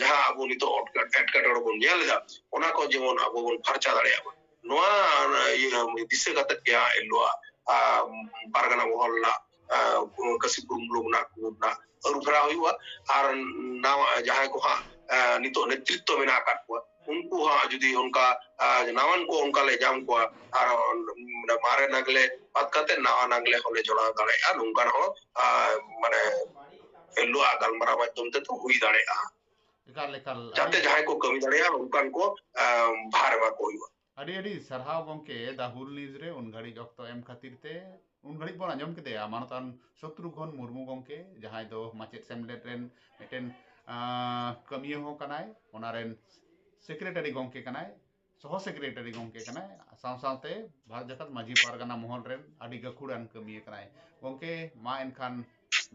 जहाँ अबो नितो अटका अटका डड़ बन जेलदा ओना को जेमन अबो बन खर्चा ᱱᱚᱣᱟ ᱫᱤᱥᱟᱹ ᱠᱟᱛᱮᱫ ᱜᱮ ᱮᱞᱚᱣᱟ ᱯᱟᱨᱜᱟᱱᱟ ᱢᱚᱦᱚᱞ ᱨᱮᱱᱟᱜ ᱠᱟᱹᱥᱤ ᱠᱩᱨᱩᱢᱩᱴᱩ ᱢᱮᱱᱟᱜ ᱠᱚ ᱨᱮᱱᱟᱜ ᱟᱹᱨᱩᱯᱷᱮᱨᱟᱣ ᱦᱩᱭᱩᱜᱼᱟ ᱟᱨ ᱱᱟᱣᱟ ᱡᱟᱦᱟᱸᱭ ᱠᱚ ᱦᱟᱸᱜ ᱱᱤᱛᱚᱜ ᱱᱮᱛᱨᱤᱛᱛᱚ ᱢᱮᱱᱟᱜ ᱟᱠᱟᱫ ᱠᱚᱣᱟ उनको हाँ जुदी उनका नावन को उनका ले जाम को और मारे नगले बात करते नावा नगले होले जोड़ा दाड़े आ उनका हो माने लो आ गलमरा माध्यम ते तो हुई दाड़े आ जाते जहां को कमी दाड़े आ उनका को भार बा कोई ᱟᱹᱰᱤ ᱥᱟᱨᱦᱟᱣ ᱜᱚᱝᱠᱮ ᱫᱟ ᱦᱩᱞ ᱱᱤᱭᱩᱡ ᱨᱮ ᱩᱱ ᱜᱷᱟᱹᱲᱤᱡ ᱚᱠᱛᱚ ᱮᱢ ᱠᱷᱟᱹᱛᱤᱨ ᱛᱮ ᱩᱱ ᱜᱷᱟᱹᱲᱤᱡ ᱵᱚᱱ ᱟᱸᱡᱚᱢ ᱠᱮᱫᱮᱭᱟ ᱢᱟᱱᱚᱛᱟᱱ ᱥᱚᱛᱨᱩᱜᱷᱚᱱ ᱢᱩᱨᱢᱩ ᱜᱚᱝᱠᱮ ᱡᱟᱦᱟᱸᱭ ᱫᱚ ᱢᱟᱪᱮᱫ ᱥᱮᱢᱞᱮᱫ ᱨᱮᱱ ᱢᱤᱫᱴᱮᱱ ᱟᱸ, ᱠᱟᱹᱢᱤᱭᱟᱹ ᱦᱚᱸ ᱠᱟᱱᱟᱭ ᱚᱱᱟ ᱨᱮᱱ ᱥᱮᱠᱨᱮᱴᱟᱨᱤ ᱜᱚᱝᱠᱮ ᱠᱟᱱᱟᱭ ᱥᱚᱦᱚ ᱥᱮᱠᱨᱮᱴᱟᱨᱤ ᱜᱚᱝᱠᱮ ᱠᱟᱱᱟᱭ ᱥᱟᱶ ᱥᱟᱶᱛᱮ ᱵᱷᱟᱨᱚᱛ ᱡᱟᱠᱟᱛ ᱢᱟᱹᱡᱷᱤ ᱯᱟᱨᱜᱟᱱᱟ ᱢᱚᱦᱚᱞ ᱨᱮᱱ ᱟᱹᱰᱤ ᱜᱟᱹᱠᱷᱩᱲᱟᱱ ᱠᱟᱹᱢᱤᱭᱟᱹ ᱠᱟᱱᱟᱭ ᱜᱚᱝᱠᱮ ᱢᱟ ᱮᱱᱠᱷᱟᱱ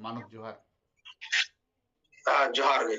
ᱢᱟᱱᱚᱛ ᱡᱚᱦᱟᱨ ᱟᱨ ᱡᱚᱦᱟᱨ ᱜᱮ